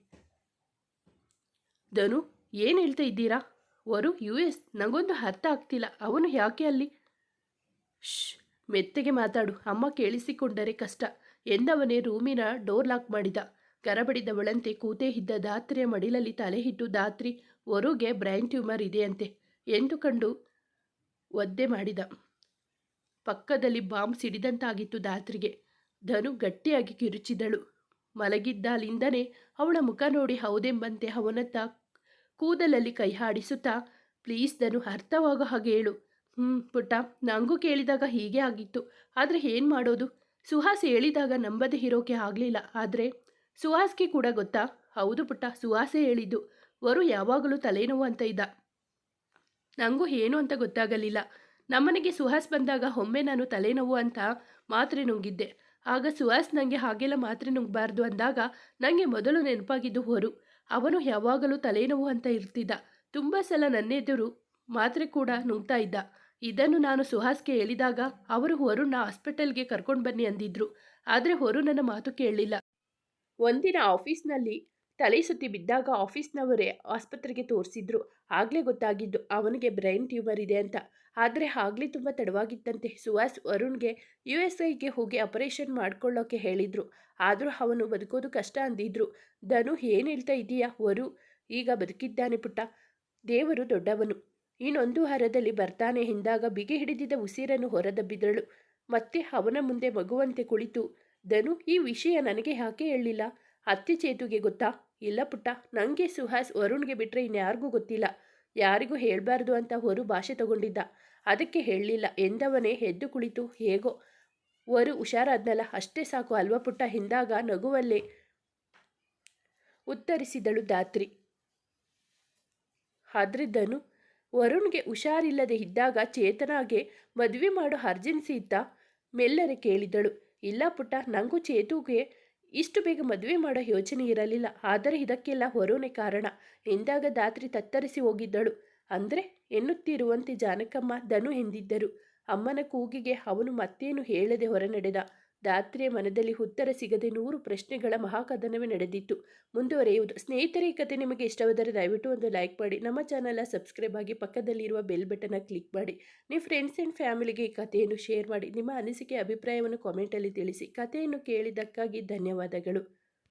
ಧನು, ಏನು ಹೇಳ್ತಾ ಇದ್ದೀರಾ? ವರು ಯು ಎಸ್ ನನಗೊಂದು ಅರ್ಥ ಆಗ್ತಿಲ್ಲ. ಅವನು ಯಾಕೆ ಅಲ್ಲಿ? ಶ್ ಮೆತ್ತಗೆ ಮಾತಾಡು. ಅಮ್ಮ ಕೇಳಿಸಿಕೊಂಡರೆ ಕಷ್ಟ. ಎಂದವನೇ ರೂಮಿನ ಡೋರ್ ಲಾಕ್ ಮಾಡಿದ. ಗರಬಡಿದವಳಂತೆ ಕೂತೇ ಇದ್ದ ದಾತ್ರಿಯ ಮಡಿಲಲ್ಲಿ ತಲೆ ಇಟ್ಟು ದಾತ್ರಿ ವರುಗೆ ಬ್ರೈನ್ ಟ್ಯೂಮರ್ ಇದೆಯಂತೆ. ಎಂದು ಕಂಡು ಒದ್ದೆ ಮಾಡಿದ. ಪಕ್ಕದಲ್ಲಿ ಬಾಂಬ್ ಸಿಡಿದಂತಾಗಿತ್ತು ದಾತ್ರಿಗೆ. ಧನು ಗಟ್ಟಿಯಾಗಿ ಕಿರುಚಿದಳು. ಮಲಗಿದ್ದಾಲಿಂದನೇ ಅವಳ ಮುಖ ನೋಡಿ ಹೌದೆಂಬಂತೆ ಅವನತ್ತ ಕೂದಲಲ್ಲಿ ಕೈ ಹಾಡಿಸುತ್ತಾ, ಪ್ಲೀಸ್ ಧನು, ಅರ್ಥವಾಗೋ ಹಾಗೆ ಹೇಳು. ಹ್ಞೂ ಪುಟ್ಟ ನನಗೂ ಕೇಳಿದಾಗ ಹೀಗೆ ಆಗಿತ್ತು. ಆದರೆ ಏನು ಮಾಡೋದು? ಸುಹಾಸ್ ಹೇಳಿದಾಗ ನಂಬದೆ ಇರೋಕೆ ಆಗಲಿಲ್ಲ. ಆದರೆ ಸುಹಾಸ್ಗೆ ಕೂಡ ಗೊತ್ತಾ? ಹೌದು ಪುಟ್ಟ, ಸುಹಾಸೇ ಹೇಳಿದ್ದು. ವರು ಯಾವಾಗಲೂ ತಲೆನೋವು ಅಂತ ಇದ್ದ. ನನಗೂ ಏನು ಅಂತ ಗೊತ್ತಾಗಲಿಲ್ಲ. ನಮ್ಮನೆಗೆ ಸುಹಾಸ್ ಬಂದಾಗ ಒಮ್ಮೆ ನಾನು ತಲೆನೋವು ಅಂತ ಮಾತ್ರೆ ನುಂಗಿದ್ದೆ. ಆಗ ಸುಹಾಸ್ ನನಗೆ ಹಾಗೆಲ್ಲ ಮಾತ್ರೆ ನುಂಗಬಾರ್ದು ಅಂದಾಗ ನನಗೆ ಮೊದಲು ನೆನಪಾಗಿದ್ದು ಹೊರು. ಅವನು ಯಾವಾಗಲೂ ತಲೆನೋವು ಅಂತ ಇರ್ತಿದ್ದ. ತುಂಬ ಸಲ ನನ್ನೆದುರು ಮಾತ್ರೆ ಕೂಡ ನುಂಗ್ತಾ ಇದ್ದ. ಇದನ್ನು ನಾನು ಸುಹಾಸ್ಗೆ ಹೇಳಿದಾಗ ಅವರು ವರುಣ್ನ ಹಾಸ್ಪಿಟಲ್ಗೆ ಕರ್ಕೊಂಡು ಬನ್ನಿ ಅಂದಿದ್ರು. ಆದರೆ ಹೊರು ನನ್ನ ಮಾತು ಕೇಳಲಿಲ್ಲ. ಒಂದಿನ ಆಫೀಸ್ನಲ್ಲಿ ತಲೆ ಸುತ್ತಿ ಬಿದ್ದಾಗ ಆಫೀಸ್ನವರೇ ಆಸ್ಪತ್ರೆಗೆ ತೋರಿಸಿದ್ರು. ಆಗಲೇ ಗೊತ್ತಾಗಿದ್ದು ಅವನಿಗೆ ಬ್ರೈನ್ ಟ್ಯೂಮರ್ ಇದೆ ಅಂತ. ಆದರೆ ಆಗಲೇ ತುಂಬ ತಡವಾಗಿತ್ತಂತೆ. ಸುಹಾಸ್ ವರುಣ್ಗೆ ಯು ಎಸ್ ಐಗೆ ಹೋಗಿ ಆಪರೇಷನ್ ಮಾಡ್ಕೊಳ್ಳೋಕೆ ಹೇಳಿದರು. ಆದರೂ ಅವನು ಬದುಕೋದು ಕಷ್ಟ ಅಂದಿದ್ರು. ಧನು, ಏನು ಹೇಳ್ತಾ ಇದೀಯಾ ವರು, ಈಗ ಬದುಕಿದ್ದಾನೆ ಪುಟ್ಟ. ದೇವರು ದೊಡ್ಡವನು. ಇನ್ನೊಂದು ಹರದಲ್ಲಿ ಬರ್ತಾನೆ. ಹಿಂದಾಗ ಬಿಗಿ ಹಿಡಿದಿದ್ದ ಉಸಿರನ್ನು ಹೊರದಬ್ಬಿದಳು. ಮತ್ತೆ ಅವನ ಮುಂದೆ ಮಗುವಂತೆ ಕುಳಿತು. ಧನು, ಈ ವಿಷಯ ನನಗೆ ಯಾಕೆ ಹೇಳಲಿಲ್ಲ ಅತ್ತೆ ಚೇತುಗೆ ಗೊತ್ತಾ? ಇಲ್ಲ ಪುಟ್ಟ ನನಗೆ ಸುಹಾಸ್ ವರುಣ್ಗೆ ಬಿಟ್ಟರೆ ಇನ್ಯಾರಿಗೂ ಗೊತ್ತಿಲ್ಲ. ಯಾರಿಗೂ ಹೇಳಬಾರ್ದು ಅಂತ ಹೊರು ಭಾಷೆ ತಗೊಂಡಿದ್ದ. ಅದಕ್ಕೆ ಹೇಳಲಿಲ್ಲ, ಎಂದವನೇ ಎದ್ದು ಕುಳಿತು, ಹೇಗೋ. ವರು ಹುಷಾರಾದ್ನಲ್ಲ, ಅಷ್ಟೇ ಸಾಕು ಅಲ್ವ ಪುಟ್ಟ? ಹಿಂದಾಗ ನಗುವಲ್ಲೇ ಉತ್ತರಿಸಿದಳು ದಾತ್ರಿ ಆದ್ರಿದ್ದನು, ವರುಣ್ಗೆ ಹುಷಾರಿಲ್ಲದೆ ಇದ್ದಾಗ ಚೇತನಾಗೆ ಮದುವೆ ಮಾಡೋ ಅರ್ಜೆನ್ಸಿ ಇತ್ತ? ಮೆಲ್ಲರೆ ಕೇಳಿದಳು, ಇಲ್ಲ ಪುಟ್ಟ ನನಗೂ ಚೇತುಗೆ ಇಷ್ಟು ಬೇಗ ಮದುವೆ ಮಾಡೋ ಯೋಚನೆ ಇರಲಿಲ್ಲ. ಆದರೆ ಇದಕ್ಕೆಲ್ಲ ಹೊರೋನೆ ಕಾರಣ. ಎಂದಾಗ ದಾತ್ರಿ ತತ್ತರಿಸಿ ಹೋಗಿದ್ದಳು. ಅಂದರೆ ಎನ್ನುತ್ತಿರುವಂತೆ ಜಾನಕಮ್ಮ ದನು ಎಂದಿದ್ದರು. ಅಮ್ಮನ ಕೂಗಿಗೆ ಅವನು ಮತ್ತೇನು ಹೇಳದೆ ಹೊರನಡೆದ. ದಾತ್ರಿಯ ಮನದಲ್ಲಿ ಉತ್ತರ ಸಿಗದೆ ನೂರು ಪ್ರಶ್ನೆಗಳ ಮಹಾಕಥನವೇ ನಡೆದಿತ್ತು. ಮುಂದುವರೆಯುವುದು. ಸ್ನೇಹಿತರೆ, ಈ ಕಥೆ ನಿಮಗೆ ಇಷ್ಟವಾದರೆ ದಯವಿಟ್ಟು ಒಂದು ಲೈಕ್ ಮಾಡಿ. ನಮ್ಮ ಚಾನಲ್ನ ಸಬ್ಸ್ಕ್ರೈಬ್ ಆಗಿ ಪಕ್ಕದಲ್ಲಿರುವ ಬೆಲ್ ಬಟನ್ನ ಕ್ಲಿಕ್ ಮಾಡಿ. ನಿಮ್ಮ ಫ್ರೆಂಡ್ಸ್ ಆ್ಯಂಡ್ ಫ್ಯಾಮಿಲಿಗೆ ಈ ಕಥೆಯನ್ನು ಶೇರ್ ಮಾಡಿ. ನಿಮ್ಮ ಅನಿಸಿಕೆ, ಅಭಿಪ್ರಾಯವನ್ನು ಕಾಮೆಂಟಲ್ಲಿ ತಿಳಿಸಿ. ಕಥೆಯನ್ನು ಕೇಳಿದ್ದಕ್ಕಾಗಿ ಧನ್ಯವಾದಗಳು.